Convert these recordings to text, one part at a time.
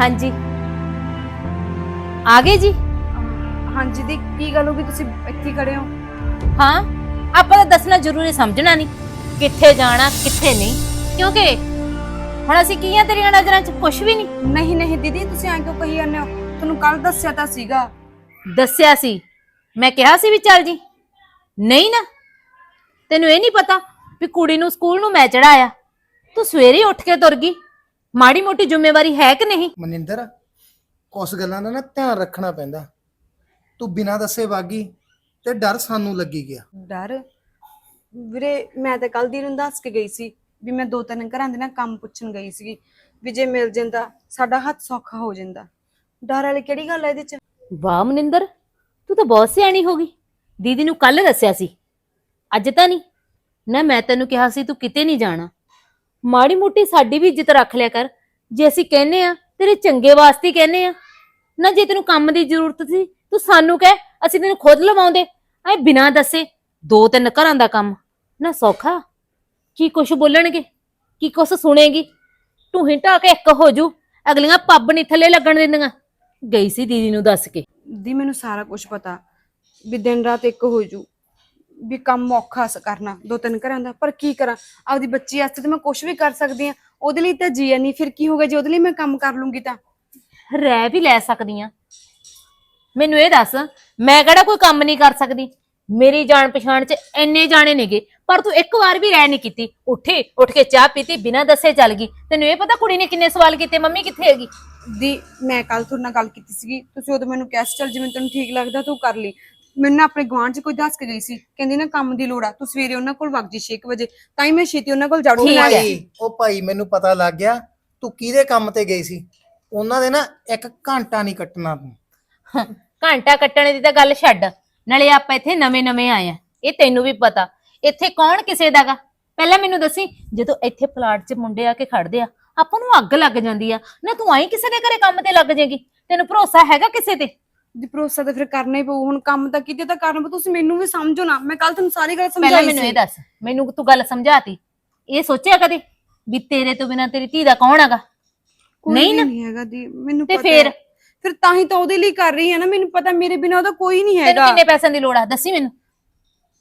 ਹਾਂਜੀ। ਆ ਗਏ ਜੀ? ਹਾਂਜੀ ਦੀ ਕੀ ਗੱਲ ਹੋ ਗਈ? ਤੁਸੀਂ ਇੱਥੇ ਖੜੇ ਹੋ। ਹਾਂ ਆਪਾਂ ਤਾਂ ਦੱਸਣਾ ਜ਼ਰੂਰੀ ਸਮਝਣਾ ਨਹੀਂ। ਕਿੱਥੇ ਜਾਣਾ ਕਿੱਥੇ ਨਹੀਂ। ਕਿਉਂਕਿ ਹੁਣ ਅਸੀਂ ਕੀ ਆ ਤੇਰੀਆਂ ਨਜ਼ਰਾਂ 'ਚ? ਕੁਝ ਵੀ ਨਹੀਂ। ਨਹੀਂ ਨਹੀਂ ਦੀਦੀ ਤੁਸੀਂ ਐਂ ਕਿਉਂ ਕਹੀ ਜਾਂਦੇ ਹੋ? ਤੁਹਾਨੂੰ ਕੱਲ ਦੱਸਿਆ ਤਾਂ ਸੀਗਾ। ਦੱਸਿਆ ਸੀ। ਮੈਂ ਕਿਹਾ ਸੀ ਵੀ ਚੱਲ ਜੀ। ਨਹੀਂ ਨਾ। ਤੈਨੂੰ ਇਹ ਨਹੀਂ ਪਤਾ ਵੀ ਕੁੜੀ ਨੂੰ ਸਕੂਲ ਨੂੰ ਮੈਂ ਚੜਾਇਆ ਤੂੰ ਸਵੇਰੇ ਹੀ ਉੱਠ ਕੇ ਤੁਰ ਗਈ। ਮਾੜੀ ਮੋਟੀ ਜ਼ਿੰਮੇਵਾਰੀ ਹੈ ਕਿ ਨਹੀਂ? ਮਨਿੰਦਰ ਕੁਛ ਗੱਲਾਂ ਦਾ ਨਾ ਧਿਆਨ ਰੱਖਣਾ ਪੈਂਦਾ। ਤੂੰ ਬਿਨਾਂ ਦੱਸੇ ਵਾਗੀ ਤੇ ਡਰ ਸਾਨੂੰ ਲੱਗੀ ਗਿਆ। ਡਰ? ਵੀਰੇ ਮੈਂ ਤਾਂ ਕੱਲ ਦੀ ਨੂੰ ਦੱਸ ਕੇ ਗਈ ਸੀ ਵੀ ਮੈਂ ਦੋ ਤਿੰਨ ਘਰਾਂ ਦੇ ਨਾਲ ਕੰਮ ਪੁੱਛਣ ਗਈ ਸੀਗੀ ਵੀ ਜੇ ਮਿਲ ਜਾਂਦਾ ਸਾਡਾ ਹੱਥ ਸੌਖਾ ਹੋ ਜਾਂਦਾ। ਡਰ ਵਾਲੀ ਕਿਹੜੀ ਗੱਲ ਹੈ ਇਹਦੇ ਚ? ਵਾਹ ਮਨਿੰਦਰ ਤੂੰ ਤਾਂ ਬਹੁਤ ਸਿਆਣੀ ਹੋ ਗਈ। ਦੀਦੀ ਨੂੰ ਕੱਲ ਦੱਸਿਆ ਸੀ। ਅੱਜ ਤਾਂ ਨਹੀਂ। ਨਾ ਮੈਂ ਤੈਨੂੰ ਕਿਹਾ ਸੀ ਤੂੰ ਕਿਤੇ ਨਹੀਂ ਜਾਣਾ। ਮਾੜੀ ਮੋਟੀ ਸਾਡੀ ਵੀ ਇੱਜ਼ਤ ਰੱਖ ਲਿਆ ਕਰ। ਜੇ ਅਸੀਂ ਕਹਿੰਨੇ ਆ ਤੇਰੇ ਚੰਗੇ ਵਾਸਤੇ ਹੀ ਕਹਿੰਨੇ ਆ ਨਾ ਜੇ ਤੈਨੂੰ ਕੰਮ ਦੀ ਜ਼ਰੂਰਤ ਸੀ, ਤੂੰ ਸਾਨੂੰ ਕਹਿ, ਅਸੀਂ ਤੈਨੂੰ ਖੁਦ ਲਵਾਉਂਦੇ। ਐ ਬਿਨਾਂ ਦੱਸੇ, ਦੋ ਤਿੰਨ ਘਰਾਂ ਦਾ ਕੰਮ। ਨਾ ਸੌਖਾ? ਕੀ ਕੁਛ ਬੋਲਣਗੇ? ਕੀ ਕੁਛ ਸੁਣੇਗੀ? ਤੂੰ ਹਿੰਟਾ ਕੇ ਇੱਕ ਹੋ ਜੂ, ਅਗਲੀਆਂ ਪੱਬ ਨਹੀਂ ਥੱਲੇ ਲੱਗਣ ਦਿੰਦੀਆਂ। ਗਈ ਸੀ ਦੀਦੀ ਨੂੰ ਦੱਸ ਕੇ। ਦੀ ਮੈਨੂੰ ਸਾਰਾ ਕੁਝ ਪਤਾ, ਵੀ ਦਿਨ ਰਾਤ ਇੱਕ ਹੋ ਜੂ। ਵੀ ਕੰਮ ਔਖਾ ਸ ਕਰਨਾ ਦੋ ਤਿੰਨ ਘਰਾਂ ਦਾ ਪਰ ਕੀ ਕਰਾਂ? ਆਪਦੀ ਬੱਚੀ ਵਾਸਤੇ ਤਾਂ ਮੈਂ ਕੁਝ ਵੀ ਕਰ ਸਕਦੀ ਆ ਉਹਦੇ ਲਈ ਤਾਂ ਜੀਆ ਨਹੀਂ ਫਿਰ ਕੀ ਹੋਗਾ ਜੇ ਉਹਦੇ ਲਈ ਮੈਂ ਕੰਮ ਕਰ ਲੂੰਗੀ ਤਾਂ। ਰਹਿ ਵੀ ਲੈ ਸਕਦੀ ਆ ਮੈਨੂੰ ਇਹ ਦੱਸ ਮੈਂ ਕਿਹੜਾ ਕੋਈ ਕੰਮ ਨਹੀਂ ਕਰ ਸਕਦੀ? ਮੇਰੀ ਜਾਣ ਪਛਾਣ ਚ ਇੰਨੇ ਜਾਣੇ ਨੇਗੇ ਪਰ ਤੂੰ ਇੱਕ ਵਾਰ ਵੀ ਰਹਿ ਨਹੀਂ ਕੀਤੀ। ਉੱਠੀ ਉੱਠ ਕੇ ਚਾਹ ਪੀਤੀ ਬਿਨਾਂ ਦੱਸੇ ਚੱਲ ਗਈ। ਤੈਨੂੰ ਇਹ ਪਤਾ ਕੁੜੀ ਨੇ ਕਿੰਨੇ ਸਵਾਲ ਕੀਤੇ ਮੰਮੀ ਕਿੱਥੇ ਹੈਗੀ? ਦੀ ਮੈਂ ਕੱਲ ਤੁਹਾਡੇ ਨਾਲ ਗੱਲ ਕੀਤੀ ਸੀਗੀ। ਤੁਸੀਂ ਉਦੋਂ ਮੈਨੂੰ ਕਿਹਾ ਸੀ ਚੱਲ ਜਿਵੇਂ ਤੈਨੂੰ ਠੀਕ ਲੱਗਦਾ ਤੂੰ ਕਰ ਲਈ। ਮੈਨੂੰ ਨਾ ਆਪਣੇ ਗੁਆਂਢ 'ਚ ਕੋਈ ਦੱਸ ਕੇ ਗਈ ਸੀ। ਕਹਿੰਦੀ ਨਾ ਕੰਮ ਦੀ ਲੋੜ ਆ ਤੂੰ ਸਵੇਰੇ ਉਹਨਾਂ ਕੋਲ ਵਗ ਜੀ 6 ਵਜੇ। ਤਾਂ ਹੀ ਮੈਂ ਛੇਤੀ ਉਹਨਾਂ ਕੋਲ ਜਾੜੂ ਲਾ। ਭਾਈ ਉਹ ਭਾਈ ਮੈਨੂੰ ਪਤਾ ਲੱਗ ਗਿਆ ਤੂੰ ਕਿਹਦੇ ਕੰਮ ਤੇ ਗਈ ਸੀ? ਉਹਨਾਂ ਦੇ ਨਾ ਇੱਕ ਘੰਟਾ ਨਹੀਂ ਕੱਟਣਾ ਤੂੰ। ਘੰਟਾ ਕੱਟਣੇ ਦੀ ਤਾਂ ਗੱਲ ਛੱਡ। ਨਾਲੇ ਆਪਾਂ ਇੱਥੇ ਨਵੇਂ-ਨਵੇਂ ਆਏ ਆ। ਇਹ ਤੈਨੂੰ ਵੀ ਪਤਾ। ਇੱਥੇ ਕੌਣ ਕਿਸੇ ਦਾਗਾ ਪਹਿਲਾਂ ਮੈਨੂੰ ਦੱਸੀ ਜਦੋਂ ਇੱਥੇ ਪਲਾਟ 'ਚ ਮੁੰਡੇ ਆ ਕੇ ਖੜਦੇ ਆ ਆਪਾਂ ਨੂੰ ਅੱਗ ਲੱਗ ਜਾਂਦੀ ਆ। ਨਾ ਤੂੰ ਆਈ ਕਿਸੇ ਦੇ ਘਰੇ ਕੰਮ ਤੇ ਲੱਗ ਜਾਏਗੀ। ਤੈਨੂੰ ਭਰੋਸਾ ਹੈਗਾ ਕਿਸੇ ਤੇ? ਦੀ ਭਰੋਸਾ ਤਾਂ ਫਿਰ ਕਰਨਾ ਹੀ ਪਊ ਹੁਣ ਕੰਮ ਤਾਂ ਕਿਤੇ ਤਾਂ ਕਰਨਾ ਪਊ ਤੁਸੀਂ ਮੈਨੂੰ ਵੀ ਸਮਝੋ ਨਾ ਮੈਂ ਕੱਲ ਤੁਹਾਨੂੰ ਸਾਰੀ ਗੱਲ ਪਹਿਲਾਂ ਸਮਝਾਈ ਮੈਨੂੰ ਸੀ ਇਹ ਦੱਸ ਮੈਨੂੰ ਤੂੰ ਗੱਲ ਸਮਝਾਤੀ ਇਹ ਸੋਚਿਆ ਕਦੇ ਵੀ ਤੇਰੇ ਤੋਂ ਬਿਨਾ ਤੇਰੀ ਧੀ ਦਾ ਕੌਣ ਹੈਗਾ ਕੋਈ ਨਹੀਂ ਨਾ। ਨਹੀਂ ਹੈਗਾ ਦੀ ਮੈਨੂੰ ਤੇ ਪਤਾ ਫਿਰ? ਹੈ। ਫਿਰ ਤਾਂ ਹੀ ਤਾਂ ਉਹਦੇ ਲਈ ਕਰ ਰਹੀ ਹੈ ਨਾ ਮੈਨੂੰ ਪਤਾ ਮੇਰੇ ਬਿਨਾ ਉਹਦਾ ਕੋਈ ਨਹੀਂ ਤੈਨੂੰ ਹੈਗਾ ਕਿੰਨੇ ਪੈਸਿਆਂ ਦੀ ਲੋੜ ਆ ਦੱਸੀ ਮੈਨੂੰ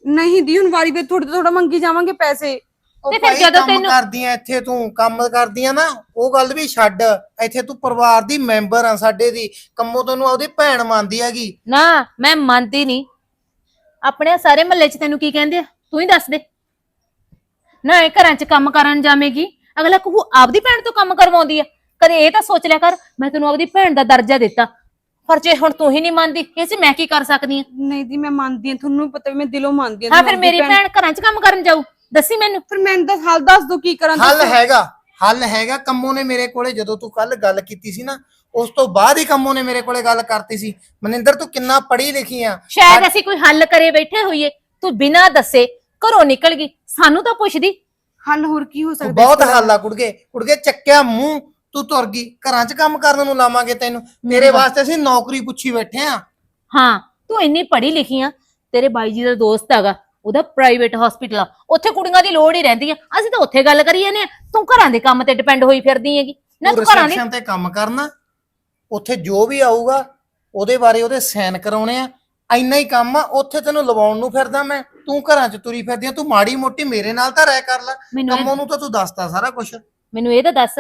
ਨਹੀਂ ਦੀ ਹੁਣ ਵਾਰੀ ਵੇ ਥੋੜਾ ਥੋੜਾ ਮੰਗੀ ਜਾਵਾਂਗੇ ਪੈਸੇ ਤੇ ਫਿਰ ਜਦੋਂ ਕੰਮ ਤੈਨੂੰ- ਕਰਦੀਆਂ ਇੱਥੇ ਤੂੰ ਕੰਮ ਕਰਦੀਆਂ ਨਾ ਉਹ ਗੱਲ ਵੀ ਛੱਡ। ਇੱਥੇ ਤੂੰ ਪਰਿਵਾਰ ਦੀ ਮੈਂਬਰ ਆ ਸਾਡੇ ਦੀ। ਕੰਮੋਂ ਤੈਨੂੰ ਆਪਦੀ ਭੈਣ ਮੰਨਦੀ ਹੈਗੀ। ਨਾ ਮੈਂ ਮੰਨਦੀ ਨਹੀਂ। ਆਪਣੇ ਸਾਰੇ ਮਹੱਲੇ 'ਚ ਤੈਨੂੰ ਕੀ ਕਹਿੰਦੇ ਆ? ਤੂੰ ਹੀ ਦੱਸ ਦੇ। ਨਾ ਇਹ ਘਰਾਂ 'ਚ ਕੰਮ ਕਰਨ ਜਾਵੇਂਗੀ। ਅਗਲਾ ਕਹੂ ਆਪਦੀ ਭੈਣ ਤੋਂ ਕੰਮ ਕਰਵਾਉਂਦੀ ਆ। ਕਦੇ ਇਹ ਤਾਂ ਸੋਚ ਲਿਆ ਕਰ ਮੈਂ ਤੈਨੂੰ ਆਪਦੀ ਭੈਣ ਦਾ ਦਰਜਾ ਦਿੱਤਾ। ਪਰ ਜੇ ਹੁਣ ਤੂੰ ਹੀ ਨਹੀਂ ਮੰਨਦੀ ਇਹ 'ਚ ਮੈਂ ਕੀ ਕਰ ਸਕਦੀ ਆ? ਨਹੀਂ ਦੀ ਮੈਂ ਮੰਨਦੀ ਹਾਂ ਤੁਹਾਨੂੰ ਵੀ ਪਤਾ ਵੀ ਮੈਂ ਦਿਲੋਂ ਮੰਨਦੀ ਹਾਂ ਹਾਂ ਫਿਰ ਮੇਰੀ ਭੈਣ ਘਰਾਂ 'ਚ ਕੰਮ ਕਰਨ ਜਾਊ। ਦੱਸੀ ਮੈਨੂੰ। ਫਿਰ ਮੈਨੂੰ ਤਾਂ ਹਾਲ ਦੱਸ ਦੋ ਕੀ ਕਰਾਂ ਹੱਲ ਦੱਸੋ। ਹੈਗਾ ਹੱਲ ਹੈਗਾ ਕੰਮੋਂ ਨੇ ਮੇਰੇ ਕੋਲੇ ਜਦੋਂ ਤੂੰ ਕੱਲ ਗੱਲ ਕੀਤੀ ਸੀ ਨਾ ਉਸ ਤੋਂ ਬਾਅਦ ਹੀ ਕੰਮੋਂ ਨੇ ਮੇਰੇ ਕੋਲੇ ਗੱਲ ਕਰਤੀ ਸੀ। ਮਨਿੰਦਰ ਤੂੰ ਕਿੰਨਾ ਪੜ੍ਹੀ ਲਿਖੀ ਆ? ਸ਼ਾਇਦ ਅਸੀਂ ਕੋਈ ਹੱਲ ਕਰੇ ਬੈਠੇ ਹੋਈਏ। ਤੂੰ ਬਿਨਾਂ ਦੱਸੇ ਘਰੋਂ ਨਿਕਲ ਗਈ। ਸਾਨੂੰ ਤਾਂ ਪੁੱਛਦੀ। ਹੱਲ ਹੋਰ ਕੀ ਹੋ ਤੂੰ ਸਕਦਾ ਬਹੁਤ ਇਸ ਹੱਲ ਆ ਕੁੜਗੇ। ਕੁੜਗੇ ਚੱਕਿਆ ਮੂੰਹ ਤੂੰ ਤੁਰ ਗਈ। ਘਰਾਂ 'ਚ ਕੰਮ ਕਰਨ ਨੂੰ ਲਾਵਾਂਗੇ ਤੈਨੂੰ। ਤੇਰੇ ਵਾਸਤੇ ਅਸੀਂ ਨੌਕਰੀ ਪੁੱਛੀ ਬੈਠੇ ਆ। ਹਾਂ ਤੂੰ ਇੰਨੀ ਪੜ੍ਹੀ ਲਿਖੀ ਆ। ਤੇਰੇ ਬਾਈ ਜੀ ਦਾ ਦੋਸਤ ਹੈਗਾ। ਉਹਦਾ ਪ੍ਰਾਈਵੇਟ ਹਸਪੀਟਲ ਆ। ਉੱਥੇ ਕੁੜੀਆਂ ਦੀ ਲੋੜ ਹੀ ਰਹਿੰਦੀ ਆ। ਅਸੀਂ ਤਾਂ ਉੱਥੇ ਗੱਲ ਕਰੀ ਜਾਂਦੇ ਆ। ਤੂੰ ਘਰਾਂ ਦੇ ਕੰਮ ਤੇ ਡਿਪੈਂਡ ਹੋਈ ਫਿਰਦੀ ਹੈਗੀ। ਨਾ ਤੂੰ ਘਰਾਂ ਦੀ ਰਿਸੈਪਸ਼ਨ ਤੇ ਕੰਮ ਕਰਨਾ ਉੱਥੇ ਜੋ ਵੀ ਆਊਗਾ ਉਹਦੇ ਬਾਰੇ ਉਹਦੇ ਸਾਈਨ ਕਰਾਉਣੇ ਆ। ਇੰਨਾ ਹੀ ਕੰਮ ਆ ਉੱਥੇ ਤੈਨੂੰ ਲਵਾਉਣ ਨੂੰ ਫਿਰਦਾ ਮੈਂ। ਤੂੰ ਘਰਾਂ 'ਚ ਤੁਰੀ ਫਿਰਦੀ ਆ ਤੂੰ ਮਾੜੀ ਮੋਟੀ ਮੇਰੇ ਨਾਲ ਤਾਂ ਰਹਿ ਕਰ ਲੈ। ਮੈਨੂੰ ਇਹ- ਕੰਮੋਂ ਨੂੰ ਤਾਂ ਤੂੰ ਦੱਸਤਾ ਸਾਰਾ ਕੁਝ ਮੈਨੂੰ ਇਹ ਤਾਂ ਦੱਸ।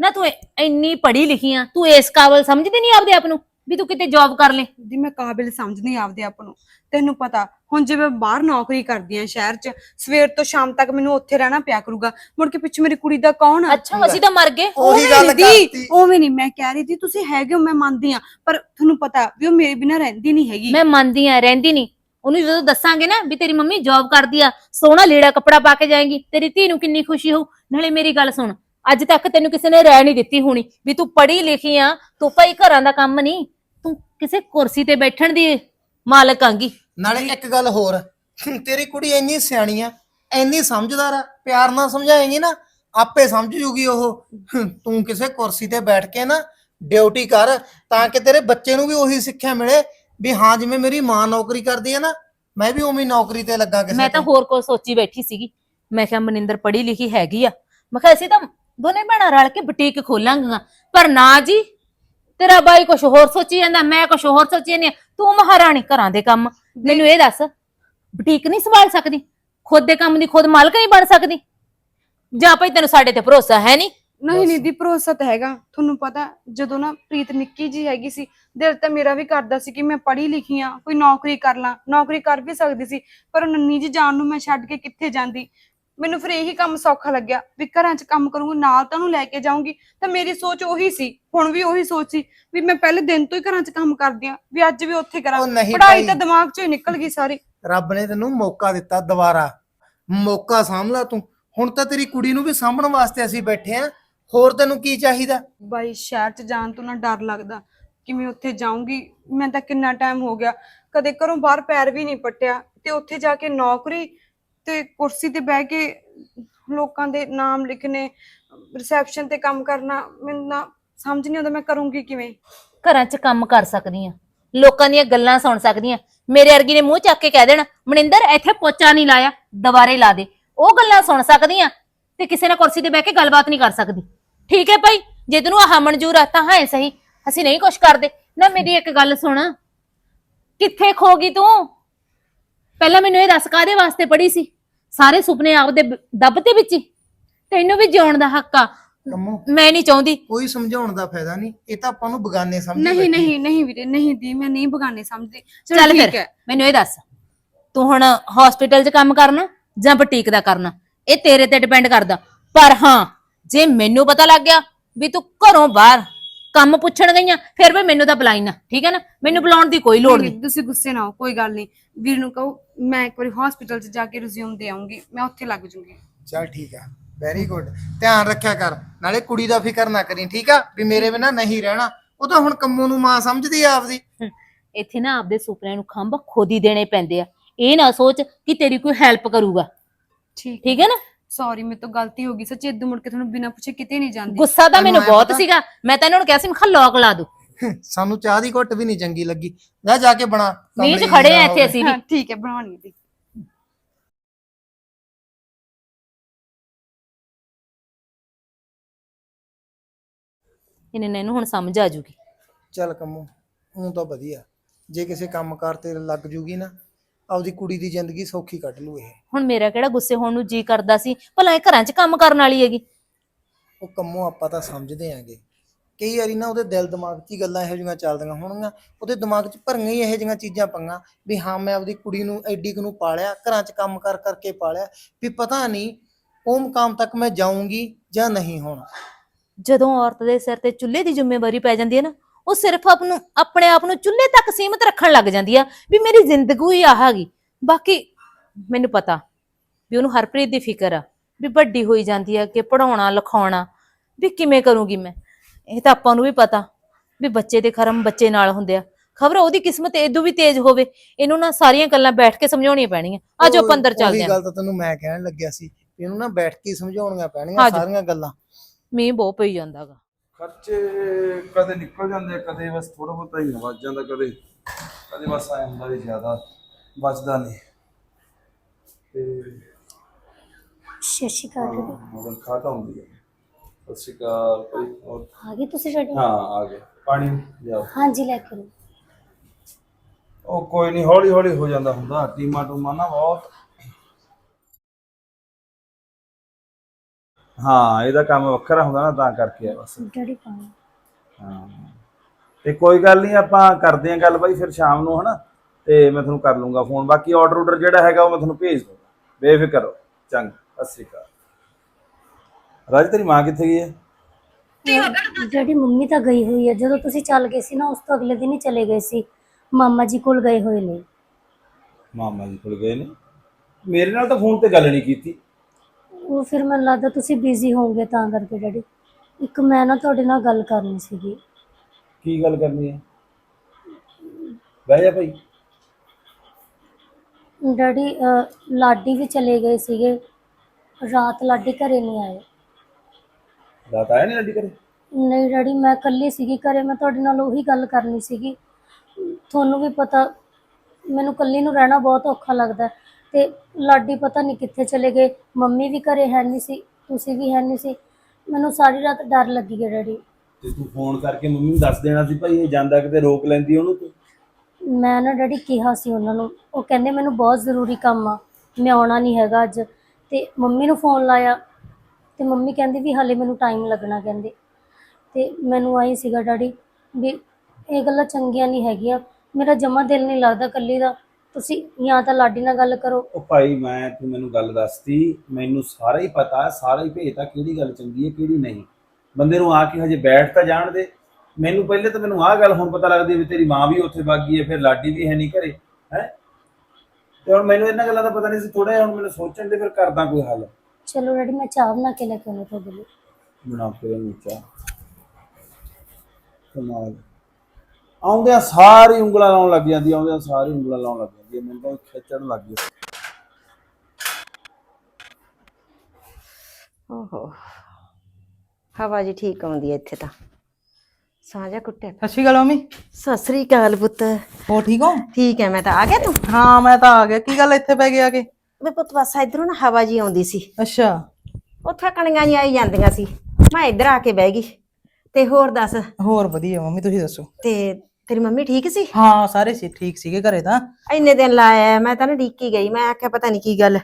ਨਾ ਤੂੰ ਇੰਨੀ ਪੜ੍ਹੀ ਲਿਖੀ ਆ ਤੂੰ ਇਸ ਕਾਬਲ ਸਮਝਦੀ ਨਹੀਂ ਆਪਦੇ ਆਪ ਨੂੰ? ਵੀ ਤੂੰ ਕਿਤੇ ਜੌਬ ਕਰ ਲੈ। ਦੀ ਮੈਂ ਕਾਬਿਲ ਸਮਝਦੀ ਆਪਦੇ ਆਪ ਨੂੰ। ਤੈਨੂੰ ਪਤਾ ਹੁਣ ਜਿਵੇਂ ਬਾਹਰ ਨੌਕਰੀ ਕਰਦੀ ਆ ਸ਼ਹਿਰ 'ਚ ਸਵੇਰ ਤੋਂ ਸ਼ਾਮ ਤੱਕ ਮੈਨੂੰ ਉੱਥੇ ਰਹਿਣਾ ਪਿਆ ਕਰੂਗਾ। ਮੁੜ ਕੇ ਪਿੱਛੇ ਮੇਰੀ ਕੁੜੀ ਦਾ ਕੌਣ ਆ? ਅੱਛਾ ਅਸੀਂ ਤਾਂ ਮਰ ਗਏ। ਉਹੀ ਗੱਲ ਕਰਤੀ। ਉਵੇਂ ਨਹੀਂ ਮੈਂ ਕਹਿ ਰਹੀ ਸੀ ਤੁਸੀਂ ਹੈਗੇ ਹੋ ਮੈਂ ਮੰਨਦੀ ਆ ਪਰ ਤੁਹਾਨੂੰ ਪਤਾ ਵੀ ਉਹ ਮੇਰੇ ਬਿਨਾਂ ਰਹਿੰਦੀ ਨਹੀਂ ਹੈਗੀ। ਮੈਂ ਮੰਨਦੀ ਆ ਰਹਿੰਦੀ ਨਹੀਂ। ਉਹਨੂੰ ਜਦੋਂ ਦੱਸਾਂਗੇ ਨਾ ਵੀ ਤੇਰੀ ਮੰਮੀ ਜੌਬ ਕਰਦੀ ਆ ਸੋਹਣਾ ਲੀੜਾ ਕੱਪੜਾ ਪਾ ਕੇ ਜਾਏਗੀ ਤੇਰੀ ਧੀ ਨੂੰ ਕਿੰਨੀ ਖੁਸ਼ੀ ਹੋਊ। ਨਾਲੇ ਮੇਰੀ ਗੱਲ ਸੁਣ ਅੱਜ ਤੱਕ ਤੈਨੂੰ ਕਿਸੇ ਨੇ ਰਹਿ ਨਹੀਂ ਦਿੱਤੀ ਹੋਣੀ ਵੀ ਤੂੰ ਪੜ੍ਹੀ ਲਿਖੀ ਆ ਤੂੰ ਭਾਈ ਘਰਾਂ ਦਾ ਕੰਮ ਨਹੀਂ। ਕਿਸੇ ਕੁਰਸੀ ਤੇ ਬੈਠਣ ਦੀ ਮਾਲਕ ਆਂਗੀ। ਨਾਲੇ ਇੱਕ ਗੱਲ ਹੋਰ ਤੇਰੀ ਕੁੜੀ ਇੰਨੀ ਸਿਆਣੀ ਆ ਇੰਨੀ ਸਮਝਦਾਰ ਆ ਪਿਆਰ ਨਾਲ ਸਮਝਾਏਂਗੀ ਨਾ ਆਪੇ ਸਮਝ ਜੂਗੀ ਉਹ। ਤੂੰ ਕਿਸੇ ਕੁਰਸੀ ਤੇ ਬੈਠ ਕੇ ਨਾ ਡਿਊਟੀ ਕਰ ਤਾਂ ਕਿ ਤੇਰੇ ਬੱਚੇ ਨੂੰ ਵੀ ਉਹੀ ਸਿੱਖਿਆ ਮਿਲੇ ਵੀ ਹਾਂ ਜਿਵੇਂ ਮੇਰੀ ਮਾਂ ਨੌਕਰੀ ਕਰਦੀ ਹੈ ਨਾ ਮੈਂ ਵੀ ਉਵੇਂ ਨੌਕਰੀ ਤੇ ਲੱਗਾ ਕਿਸੇ ਮੈਂ ਤਾਂ ਤੇ। ਹੋਰ ਕੁਝ ਸੋਚੀ ਬੈਠੀ ਸੀਗੀ। ਮੈਂ ਕਿਹਾ ਮਨਿੰਦਰ ਪੜ੍ਹੀ ਲਿਖੀ ਹੈਗੀ ਆ। ਮੈਂ ਕਿਹਾ ਅਸੀਂ ਤਾਂ ਦੋਨੇ ਭੈਣਾਂ ਰਲ ਕੇ ਬੁਟੀਕ ਖੋਲਾਂਗੀਆਂ ਪਰ ਨਾ ਜੀ ਤੇਰਾ ਬਾਈ ਕੁਝ ਹੋਰ ਸੋਚੀ ਜਾਂਦਾ ਮੈਂ ਕੁਝ ਹੋਰ ਸੋਚੀ ਜਾਂਦੀ ਹਾਂ। ਤੂੰ ਮਹਾਰਾਣੀ ਘਰਾਂ ਦੇ ਕੰਮ। ਮੈਨੂੰ ਇਹ ਦੱਸ ਬੁਟੀਕ ਨਹੀਂ ਸੰਭਾਲ ਸਕਦੀ? ਖੁਦ ਦੇ ਕੰਮ ਦੀ ਖੁਦ ਮਾਲਕ ਨਹੀਂ ਬਣ ਸਕਦੀ? ਜਾਂ ਭਾਈ ਤੈਨੂੰ ਸਾਡੇ ਤੇ ਭਰੋਸਾ ਹੈ ਨਹੀਂ? ਨਹੀਂ ਨਹੀਂ ਦੀ ਭਰੋਸਾ ਤਾਂ ਹੈਗਾ। ਤੁਹਾਨੂੰ ਪਤਾ ਜਦੋਂ ਨਾ ਪ੍ਰੀਤ ਨਿੱਕੀ ਜੀ ਹੈਗੀ ਸੀ ਦਿਲ ਤਾਂ ਮੇਰਾ ਵੀ ਕਰਦਾ ਸੀ ਕਿ ਮੈਂ ਪੜ੍ਹੀ ਲਿਖੀ ਆ ਕੋਈ ਨੌਕਰੀ ਕਰ ਲਾਂ। ਨੌਕਰੀ ਕਰ ਵੀ ਸਕਦੀ ਸੀ ਪਰ ਉਹ ਨੰਨੀ ਜੀ ਜਾਣ ਨੂੰ ਮੈਂ ਛੱਡ ਕੇ ਕਿੱਥੇ ਜਾਂਦੀ? ਮੈਨੂੰ ਫਿਰ ਇਹੀ ਕੰਮ ਸੌਖਾ ਲੱਗਿਆ ਵੀ ਘਰਾਂ 'ਚ ਕੰਮ ਕਰੂੰਗੀ ਨਾਲ ਤਾਂ ਉਹਨੂੰ ਲੈ ਕੇ ਜਾਊਂਗੀ। ਤਾਂ ਮੇਰੀ ਸੋਚ ਉਹੀ ਸੀ ਹੁਣ ਵੀ ਉਹੀ ਸੋਚ ਸੀ ਵੀ ਮੈਂ ਪਹਿਲੇ ਦਿਨ ਤੋਂ ਹੀ ਘਰਾਂ 'ਚ ਕੰਮ ਕਰਦੀ ਆ ਵੀ ਅੱਜ ਵੀ ਉੱਥੇ ਕਰਾਂ। ਉਹ ਨਹੀਂ ਪੜ੍ਹਾਈ ਭਾਈ। ਤਾਂ ਦਿਮਾਗ 'ਚੋਂ ਹੀ ਨਿਕਲ ਗਈ ਸਾਰੀ। ਰੱਬ ਨੇ ਤੈਨੂੰ ਮੌਕਾ ਦਿੱਤਾ ਦੁਬਾਰਾ। ਮੌਕਾ ਸਾਂਭ ਲਾ ਤੂੰ। ਹੁਣ ਤਾਂ ਤੇਰੀ ਕੁੜੀ ਨੂੰ ਵੀ ਸਾਂਭਣ ਵਾਸਤੇ ਅਸੀਂ ਬੈਠੇ ਆਂ ਹੋਰ ਤੈਨੂੰ ਕੀ ਚਾਹੀਦਾ? ਬਾਈ ਸ਼ਹਿਰ 'ਚ ਜਾਣ ਤੋਂ ਨਾ ਡਰ ਲੱਗਦਾ ਕਿ ਮੈਂ ਉੱਥੇ ਜਾਊਂਗੀ। ਮੈਂ ਤਾਂ ਕਿੰਨਾ ਟਾਈਮ ਹੋ ਗਿਆ। ਕਦੇ ਘਰੋਂ ਬਾਹਰ ਪੈਰ ਵੀ ਨਹੀਂ ਪੱਟਿਆ ਤੇ ਉੱਥੇ ਜਾ ਕੇ ਨੌਕਰੀ ਤੇ ਕੁਰਸੀ ਤੇ ਬਹਿ ਕੇ ਲੋਕਾਂ ਦੇ ਨਾਮ ਲਿਖਣੇ ਰਿਸੈਪਸ਼ਨ ਤੇ ਕੰਮ ਕਰਨਾ, ਮੈਨੂੰ ਨਾ ਸਮਝ ਨਹੀਂ ਆਉਂਦਾ ਮੈਂ ਕਰੂੰਗੀ ਕਿਵੇਂ। ਘਰਾਂ 'ਚ ਕੰਮ ਕਰ ਸਕਦੀ ਆ, ਲੋਕਾਂ ਦੀਆਂ ਗੱਲਾਂ ਸੁਣ ਸਕਦੀ ਆ, ਮੇਰੇ ਵਰਗੀ ਨੇ ਮੂੰਹ ਚੱਕ ਕੇ ਕਹਿ ਦੇਣਾ, ਮਨਿੰਦਰ ਇੱਥੇ ਪੋਚਾ ਨਹੀਂ ਲਾਇਆ, ਦੁਬਾਰੇ ਲਾ ਦੇ, ਉਹ ਗੱਲਾਂ ਸੁਣ ਸਕਦੀ ਆ ਤੇ ਕਿਸੇ ਨਾਲ ਕੁਰਸੀ ਤੇ ਬਹਿ ਕੇ ਗੱਲਬਾਤ ਨਹੀਂ ਕਰ ਸਕਦੀ। ਠੀਕ ਹੈ ਭਾਈ, ਜੇ ਤੈਨੂੰ ਆਹ ਮਨਜ਼ੂਰ ਆ ਤਾਂ ਹੈ ਸਹੀ, ਅਸੀਂ ਨਹੀਂ ਕੁਛ ਕਰਦੇ। ਨਾ ਮੇਰੀ ਇੱਕ ਗੱਲ ਸੁਣ, ਕਿੱਥੇ ਖੋ ਗਈ ਤੂੰ? ਪਹਿਲਾਂ ਮੈਨੂੰ ਇਹ ਦੱਸ ਕਾਦੇ ਵਾਸਤੇ ਪੜੀ ਸੀ? ਸਾਰੇ ਸੁਪਨੇ ਆਪਦੇ ਬ- ਦੱਬ ਤੇ ਵਿੱਚ ਹੀ। ਤੈਨੂੰ ਵੀ ਜਿਉਣ ਦਾ ਹੱਕ ਆ। ਕੰਮੋ। ਮੈਂ ਨਹੀਂ ਚਾਹੁੰਦੀ। ਕੋਈ ਸਮਝਾਉਣ ਦਾ ਫਾਇਦਾ ਨਹੀਂ। ਇਹ ਤਾਂ ਆਪਾਂ ਨੂੰ ਬਗਾਨੇ ਸਮਝ ਨਹੀਂ ਨਹੀਂ ਨਹੀਂ ਵੀਰੇ ਨਹੀਂ ਦੀ ਮੈਂ ਨਹੀਂ ਬਗਾਨੇ ਸਮਝਦੀ। ਚਲੋ ਚੱਲ ਠੀਕ ਫਿਰ ਹੈ। ਮੈਨੂੰ ਇਹ ਦੱਸ। ਤੂੰ ਹੁਣ ਹਸਪੀਟਲ 'ਚ ਕੰਮ ਕਰਨਾ ਜਾਂ ਬੁਟੀਕ ਦਾ ਕਰਨਾ? ਇਹ ਤੇਰੇ ਤੇ ਡਿਪੈਂਡ ਕਰਦਾ। ਪਰ ਹਾਂ ਜੇ ਮੈਨੂੰ ਪਤਾ ਲੱਗ ਗਿਆ ਵੀ ਤੂੰ ਘਰੋਂ ਬਾਹਰ ਕੰਮ ਪੁੱਛਣ ਗਈਆਂ ਫਿਰ ਵੀ ਮੈਨੂੰ ਤਾਂ ਬੁਲਾਈ ਨਾ ਠੀਕ ਹੈ ਨਾ? ਮੈਨੂੰ ਬੁਲਾਉਣ ਦੀ ਕੋਈ ਲੋੜ ਨਹੀਂ, ਨਹੀਂ। ਤੁਸੀਂ ਗੁੱਸੇ ਨਾ ਹੋ ਕੋਈ ਗੱਲ ਨਹੀਂ। ਵੀਰ ਨੂੰ ਕਹੋ ਮੈਂ ਇੱਕ ਵਾਰੀ ਹਸਪੀਟਲ 'ਚ ਜਾ ਕੇ ਰਿਜ਼ਿਊਮ ਦੇ ਆਉਂਗੀ ਮੈਂ ਉੱਥੇ ਲੱਗ ਜੂੰਗੀ। ਚੱਲ ਠੀਕ ਆ ਵੈਰੀ ਗੁੱਡ ਧਿਆਨ ਰੱਖਿਆ ਕਰ ਨਾਲੇ ਕੁੜੀ ਦਾ ਫਿਕਰ ਨਾ ਕਰੀ ਠੀਕ ਆ? ਵੀ ਮੇਰੇ ਬਿਨਾ ਨਹੀਂ ਰਹਿਣਾ ਉਹ ਤਾਂ ਹੁਣ ਕੰਮੋਂ ਨੂੰ ਮਾਂ ਸਮਝਦੀ ਆ ਆਪਦੀ। ਇੱਥੇ ਨਾ ਆਪਦੇ ਸੁਪਨਿਆਂ ਨੂੰ ਖੰਭ ਖੁਦ ਹੀ ਦੇਣੇ ਪੈਂਦੇ ਆ। ਇਹ ਨਾ ਸੋਚ ਕਿ ਤੇਰੀ ਕੋਈ ਹੈਲਪ ਕਰੂਗਾ। ਠੀਕ। ਠੀਕ ਹੈ ਨਾ? ਸੌਰੀ ਮੇਰੇ ਤੋਂ ਗਲਤੀ ਹੋ ਗਈ। ਸੱਚੀ ਇਦੋਂ ਮੁੜ ਕੇ ਤੁਹਾਨੂੰ ਬਿਨਾਂ ਪੁੱਛੇ ਕਿਤੇ ਨਹੀਂ ਜਾਂਦੀ। ਗੁੱਸਾ ਤਾਂ ਮੈਨੂੰ ਬਹੁਤ ਸੀਗਾ। ਮੈਂ ਤਾਂ ਇਹਨਾਂ ਨੂੰ ਕਿਹਾ ਸੀ ਮੈਂ ਕਿਹਾ ਲੋਕ ਲਾ ਦੂ। ਸਾਨੂੰ ਚਾਹ ਦੀ ਘੁੱਟ ਵੀ ਨਹੀਂ ਚੰਗੀ ਲੱਗੀ। ਜਾ ਜਾ ਕੇ ਬਣਾ। ਮੀਂਹ 'ਚ ਖੜੇ ਆ ਇੱਥੇ। ਅਸੀਂ ਵੀ। ਹਾਂ ਠੀਕ ਹੈ ਬਣਾਉਣੀ ਦੀ ਇਹਨੇ ਇਹਨੂੰ ਹੁਣ ਸਮਝ ਆ ਜੂਗੀ। ਚੱਲ ਕੰਮੋ ਹੁਣ ਤਾਂ ਵਧੀਆ। ਜੇ ਕਿਸੇ ਕੰਮਕਾਰ ਤੇ ਲੱਗ ਜੂਗੀ ਨਾ ਆਪਦੀ ਕੁੜੀ ਦੀ ਜ਼ਿੰਦਗੀ ਸੌਖੀ ਕੱਢ ਲੂ ਇਹ। ਹੁਣ ਮੇਰਾ ਕਿਹੜਾ ਗੁੱਸੇ ਹੋਣ ਨੂੰ ਜੀ ਕਰਦਾ ਸੀ? ਭਲਾ ਇਹ ਘਰਾਂ 'ਚ ਕੰਮ ਕਰਨ ਵਾਲੀ ਹੈਗੀ। ਉਹ ਕੰਮੋਂ ਆਪਾਂ ਤਾਂ ਸਮਝਦੇ ਆਂਗੇ। ਕਈ ਵਾਰੀ ਨਾ ਉਹਦੇ ਦਿਲ ਦਿਮਾਗ 'ਚ ਹੀ ਗੱਲਾਂ ਇਹੋ ਜਿਹੀਆਂ ਚੱਲਦੀਆਂ ਹੋਣਗੀਆਂ। ਉਹਦੇ ਦਿਮਾਗ 'ਚ ਭਰੀਆਂ ਹੀ ਇਹੋ ਜਿਹੀਆਂ ਚੀਜ਼ਾਂ ਪੰਗਾ ਵੀ ਹਾਂ ਮੈਂ ਆਪਦੀ ਕੁੜੀ ਨੂੰ ਐਡੀ ਕੁ ਨੂੰ ਪਾਲਿਆ ਘਰਾਂ 'ਚ ਕੰਮ ਕਰ ਕਰਕੇ ਪਾਲਿਆ ਵੀ ਪਤਾ ਨਹੀਂ ਉਹ ਮੁਕਾਮ ਤੱਕ ਮੈਂ ਜਾਊਂਗੀ ਜਾਂ ਨਹੀਂ ਹੋਣਾ। ਜਦੋਂ ਔਰਤ ਦੇ ਸਿਰ ਤੇ ਚੁੱਲ੍ਹੇ ਦੀ ਜ਼ਿੰਮੇਵਾਰੀ ਪੈ ਜਾਂਦੀ ਹੈ ਨਾ ਉਹ ਸਿਰਫ ਆਪ ਨੂੰ ਆਪਣੇ ਆਪ ਨੂੰ ਚੁੱਲ੍ਹੇ ਤੱਕ ਸੀਮਤ ਰੱਖਣ ਲੱਗ ਜਾਂਦੀ ਆ ਵੀ ਮੇਰੀ ਜ਼ਿੰਦਗੀ ਹੀ ਆਹ ਬਾਕੀ ਮੈਨੂੰ ਪਤਾ ਵੀ ਉਹਨੂੰ ਹਰਪ੍ਰੀਤ ਦੀ ਫਿਕਰ ਆ ਵੀ ਵੱਡੀ ਹੋਈ ਜਾਂਦੀ ਆ ਕਿ ਪੜਾਉਣਾ ਲਿਖਾਉਣਾ ਵੀ ਕਿਵੇਂ ਕਰੂੰਗੀ ਮੈਂ। ਇਹ ਤਾਂ ਆਪਾਂ ਨੂੰ ਵੀ ਪਤਾ ਵੀ ਬੱਚੇ ਦੇ ਕਰਮ ਬੱਚੇ ਨਾਲ ਹੁੰਦੇ ਆ। ਖਬਰ ਉਹਦੀ ਕਿਸਮਤ ਇਦੋਂ ਵੀ ਤੇਜ਼ ਹੋਵੇ ਇਹਨੂੰ ਨਾ ਸਾਰੀਆਂ ਗੱਲਾਂ ਬੈਠ ਕੇ ਸਮਝਾਉਣੀਆਂ ਪੈਣੀਆਂ। ਆਜੋ ਆਪਾਂ ਅੰਦਰ ਚੱਲਦੇ ਆਂ। ਗੱਲ ਤਾਂ ਤੈਨੂੰ ਮੈਂ ਕਹਿਣ ਲੱਗਿਆ ਸੀ ਇਹਨੂੰ ਨਾ ਬੈਠ ਕੇ ਸਮਝਾਉਣੀਆਂ ਪੈਣੀਆਂ। ਸਾਰੀਆਂ ਗੱਲਾਂ। ਮੀਂਹ ਬਹੁਤ ਪਈ ਜਾਂਦਾਗਾ ਖਰਚੇ ਕਦੇ ਨਿਕਲ ਜਾਂਦੇ ਕਦੇ ਬਸ ਥੋੜਾ ਬਹੁਤਾ ਹੀ ਵੱਜ ਜਾਂਦਾ ਕਦੇ। ਕਦੇ ਬਸ ਆ ਹੁੰਦਾ ਵੀ ਜ਼ਿਆਦਾ ਬਚਦਾ ਨਹੀਂ। ਤੇ ਸਤਿ ਸ਼੍ਰੀ ਅਕਾਲ ਦੀਦੀ। ਮਗਰ ਖਾਤਾ ਹੁੰਦੀ ਹੈ ਸਤਿ ਸ਼੍ਰੀ ਅਕਾਲ ਭਾਈ ਹੋਰ? ਆ ਗਏ ਤੁਸੀਂ ਸਾਡੇ ਹਾਂ ਆ ਗਏ। ਪਾਣੀ ਲਿਆਓ। ਹਾਂਜੀ ਲੈ ਕੇ ਆਓ। ਉਹ ਕੋਈ ਨਹੀਂ ਹੌਲੀ ਹੌਲੀ ਹੋ ਜਾਂਦਾ ਹੁੰਦਾ। ਟੀਮਾ ਟੂਮਾ ਨਾ ਬਹੁਤ। ਹਾਂ ਇਹਦਾ ਕੰਮ ਵੱਖਰਾ ਹੁੰਦਾ ਨਾ ਤਾਂ ਕਰਕੇ ਆ ਬਸ। ਡੈਡੀ ਪਾਣੀ ਹਾਂ। ਤੇ ਕੋਈ ਗੱਲ ਨਹੀਂ ਆਪਾਂ ਕਰਦੇ ਆਂ ਗੱਲ ਬਾਈ ਫਿਰ ਸ਼ਾਮ ਨੂੰ ਹਨਾ? ਤੇ ਮੈਂ ਤੁਹਾਨੂੰ ਕਰ ਲੂੰਗਾ ਫੋਨ ਬਾਕੀ ਆਰਡਰ ਆਰਡਰ ਜਿਹੜਾ ਹੈਗਾ ਉਹ ਮੈਂ ਤੁਹਾਨੂੰ ਭੇਜ ਦੂੰਗਾ। ਬੇਫਿਕਰ ਰਹੋ। ਚੰਗਾ ਸਤਿ ਸ਼੍ਰੀ ਅਕਾਲ। ਰਾਜ ਤੇਰੀ ਮਾਂ ਕਿੱਥੇ ਗਈ ਹੈ? ਡੈਡੀ ਮੰਮੀ ਤਾਂ ਗਈ ਹੋਈ ਹੈ ਜਦੋਂ ਤੁਸੀਂ ਚੱਲ ਗਏ ਸੀ ਨਾ ਉਸ ਤੋਂ ਅਗਲੇ ਦਿਨ ਹੀ ਚਲੇ ਗਏ ਸੀ। ਮਾਮਾ ਜੀ ਕੋਲ ਗਏ ਹੋਏ ਨੇ। ਮਾਮਾ ਜੀ ਕੋਲ ਗਏ ਨੇ? ਮੇਰੇ ਨਾਲ ਤਾਂ ਫੋਨ ਤੇ ਗੱਲ ਨਹੀਂ ਕੀਤੀ। ਉਹ ਫਿਰ ਮੈਨੂੰ ਲੱਗਦਾ ਤੁਸੀਂ ਬਿਜ਼ੀ ਹੋਵੋਗੇ ਤਾਂ ਕਰਕੇ ਡੈਡੀ। ਇੱਕ ਮੈਂ ਨਾ ਤੁਹਾਡੇ ਨਾਲ ਗੱਲ ਕਰਨੀ ਸੀਗੀ। ਕੀ ਗੱਲ ਕਰਨੀ ਹੈ? ਬਹਿ ਜਾ ਭਾਈ। ਡੈਡੀ ਲਾਡੀ ਵੀ ਚਲੇ ਗਏ ਸੀਗੇ। ਰਾਤ ਲਾਡੀ ਘਰੇ ਨਹੀਂ ਆਏ। ਰਾਤ ਆਇਆ ਨਹੀਂ ਲੱਡੀ ਕਰੇ ਨਹੀਂ ਡੈਡੀ ਮੈਂ ਇਕੱਲੀ ਸੀਗੀ ਘਰੇ। ਮੈਂ ਤੁਹਾਡੇ ਨਾਲ ਉਹੀ ਗੱਲ ਕਰਨੀ ਸੀਗੀ। ਤੁਹਾਨੂੰ ਵੀ ਪਤਾ ਮੈਨੂੰ ਇਕੱਲੀ ਨੂੰ ਰਹਿਣਾ ਬਹੁਤ ਔਖਾ ਲੱਗਦਾ। ਹੈ ਤੇ ਲਾਡੀ ਪਤਾ ਨਹੀਂ ਕਿੱਥੇ ਚਲੇ ਗਏ ਮੰਮੀ ਵੀ ਘਰੇ ਹੈ ਨਹੀਂ ਸੀ ਤੁਸੀਂ ਵੀ ਹੈ ਨਹੀਂ ਸੀ। ਮੈਨੂੰ ਸਾਰੀ ਰਾਤ ਡਰ ਲੱਗੀ ਗਿਆ ਡੈਡੀ। ਤੇ ਤੂੰ ਫੋਨ ਕਰਕੇ ਮੰਮੀ ਨੂੰ ਦੱਸ ਦੇਣਾ ਸੀ ਭਾਈ ਇਹ ਜਾਂਦਾ ਕਿਤੇ ਰੋਕ ਲੈਂਦੀ ਉਹਨੂੰ ਤੂੰ? ਮੈਂ ਨਾ ਡੈਡੀ ਕਿਹਾ ਸੀ ਉਹਨਾਂ ਨੂੰ ਉਹ ਕਹਿੰਦੇ ਮੈਨੂੰ ਬਹੁਤ ਜ਼ਰੂਰੀ ਕੰਮ ਆ ਮੈਂ ਆਉਣਾ ਨਹੀਂ ਹੈਗਾ ਅੱਜ। ਤੇ ਮੰਮੀ ਨੂੰ ਫੋਨ ਲਾਇਆ ਤੇ ਮੰਮੀ ਕਹਿੰਦੀ ਵੀ ਹਾਲੇ ਮੈਨੂੰ ਟਾਈਮ ਲੱਗਣਾ ਕਹਿੰਦੇ। ਤੇ ਮੈਨੂੰ ਆਈ ਸੀਗਾ ਡੈਡੀ ਵੀ ਇਹ ਗੱਲਾਂ ਚੰਗੀਆਂ ਨਹੀਂ ਹੈਗੀਆਂ ਮੇਰਾ ਜਮਾ ਦਿਲ ਨਹੀਂ ਲੱਗਦਾ ਇਕੱਲੀ ਦਾ। ਤੁਸੀਂ ਜਾਂ ਤਾਂ ਲਾਡੀ ਨਾਲ ਗੱਲ ਕਰੋ। ਉਹ ਭਾਈ ਮੈਂ ਤੂੰ ਮੈਨੂੰ ਗੱਲ ਦੱਸਤੀ ਮੈਨੂੰ ਸਾਰਾ ਹੀ ਪਤਾ ਸਾਰਾ ਹੀ ਭੇਜਤਾ ਕਿਹੜੀ ਗੱਲ ਚੰਗੀ ਹੈ ਕਿਹੜੀ ਨਹੀਂ। ਬੰਦੇ ਨੂੰ ਆ ਕੇ ਹਜੇ ਬੈਠ ਤਾਂ ਜਾਣ ਦੇ। ਮੈਨੂੰ ਪਹਿਲੇ ਤਾਂ ਮੈਨੂੰ ਆਹ ਗੱਲ ਹੁਣ ਪਤਾ ਲੱਗਦੀ ਵੀ ਤੇਰੀ ਮਾਂ ਵੀ ਉੱਥੇ ਬਾਗੀ ਹੈ ਫਿਰ ਲਾਡੀ ਵੀ ਹੈ ਨਹੀਂ ਘਰੇ ਹੈ? ਤੇ ਹੁਣ ਮੈਨੂੰ ਇਹਨਾਂ ਗੱਲਾਂ ਦਾ ਪਤਾ ਨਹੀਂ ਸੀ ਥੋੜਾ ਹੁਣ ਮੈਨੂੰ ਸੋਚਣ ਦੇ ਫਿਰ ਕਰਦਾ ਕੋਈ ਹੱਲ। ਚਲੋ ਡੈਡੀ ਮੈਂ ਚਾਹ ਬਣਾ ਕੇ ਲੈ ਕੇ ਆਉਂਦਾ ਤੁਹਾਡੇ ਲਈ। ਬਣਾ ਕੇ ਨੀਚਾ ਕਮਾਲ। ਆਉਂਦਿਆਂ ਸਾਰੀ ਉਂਗਲਾਂ ਲਾਉਣ ਲੱਗ ਜਾਂਦੀ ਆਉਂਦਿਆਂ ਸਾਰੀ ਉਂਗਲਾਂ ਲਾਉਣ ਲੱਗ ਜਾਂਦੀ ਮੈਨੂੰ ਤਾਂ ਖਿੱਚਣ ਲੱਗ ਗਈ। ਓਹੋ। ਹਵਾ ਜੀ ਠੀਕ ਆਉਂਦੀ ਹੈ ਇੱਥੇ ਤਾਂ। ਸਾਂਝਾ ਕੁੱਟਿਆ। ਸਤਿ ਸ਼੍ਰੀ ਅਕਾਲ ਮੰਮੀ। ਸਤਿ ਸ੍ਰੀ ਅਕਾਲ ਪੁੱਤ। ਹੋ ਠੀਕ ਹੋ? ਠੀਕ ਹੈ ਮੈਂ ਤਾਂ ਆ ਗਿਆ ਤੂੰ? ਹਾਂ ਮੈਂ ਤਾਂ ਆ ਗਿਆ। ਕੀ ਗੱਲ ਇੱਥੇ ਪੈ ਗਿਆ ਕਿ? ਵੇ ਪੁੱਤ ਬਸ ਇਧਰੋਂ ਨਾ ਹਵਾ ਜੀ ਆਉਂਦੀ ਸੀ। ਅੱਛਾ। ਉੱਥੇ ਕਣੀਆਂ ਜੀ ਆਈ ਜਾਂਦੀਆਂ ਸੀ। ਮੈਂ ਇੱਧਰ ਆ ਕੇ ਬਹਿ ਗਈ। ਤੇ ਹੋਰ ਦੱਸ? ਹੋਰ ਵਧੀਆ ਮੰਮੀ ਤੁਸੀਂ ਦੱਸੋ? ਤੇ ਤੇਰੀ ਮੰਮੀ ਠੀਕ ਸੀ? ਹਾਂ ਸਾਰੇ ਸੀ ਠੀਕ ਸੀਗੇ ਘਰੇ ਤਾਂ। ਇੰਨੇ ਦਿਨ ਲਾਇਆ ਮੈਂ ਤਾਂ ਨਾ ਡੀਕੀ ਗਈ ਮੈਂ ਆਖਿਆ ਪਤਾ ਨਹੀਂ ਕੀ ਗੱਲ।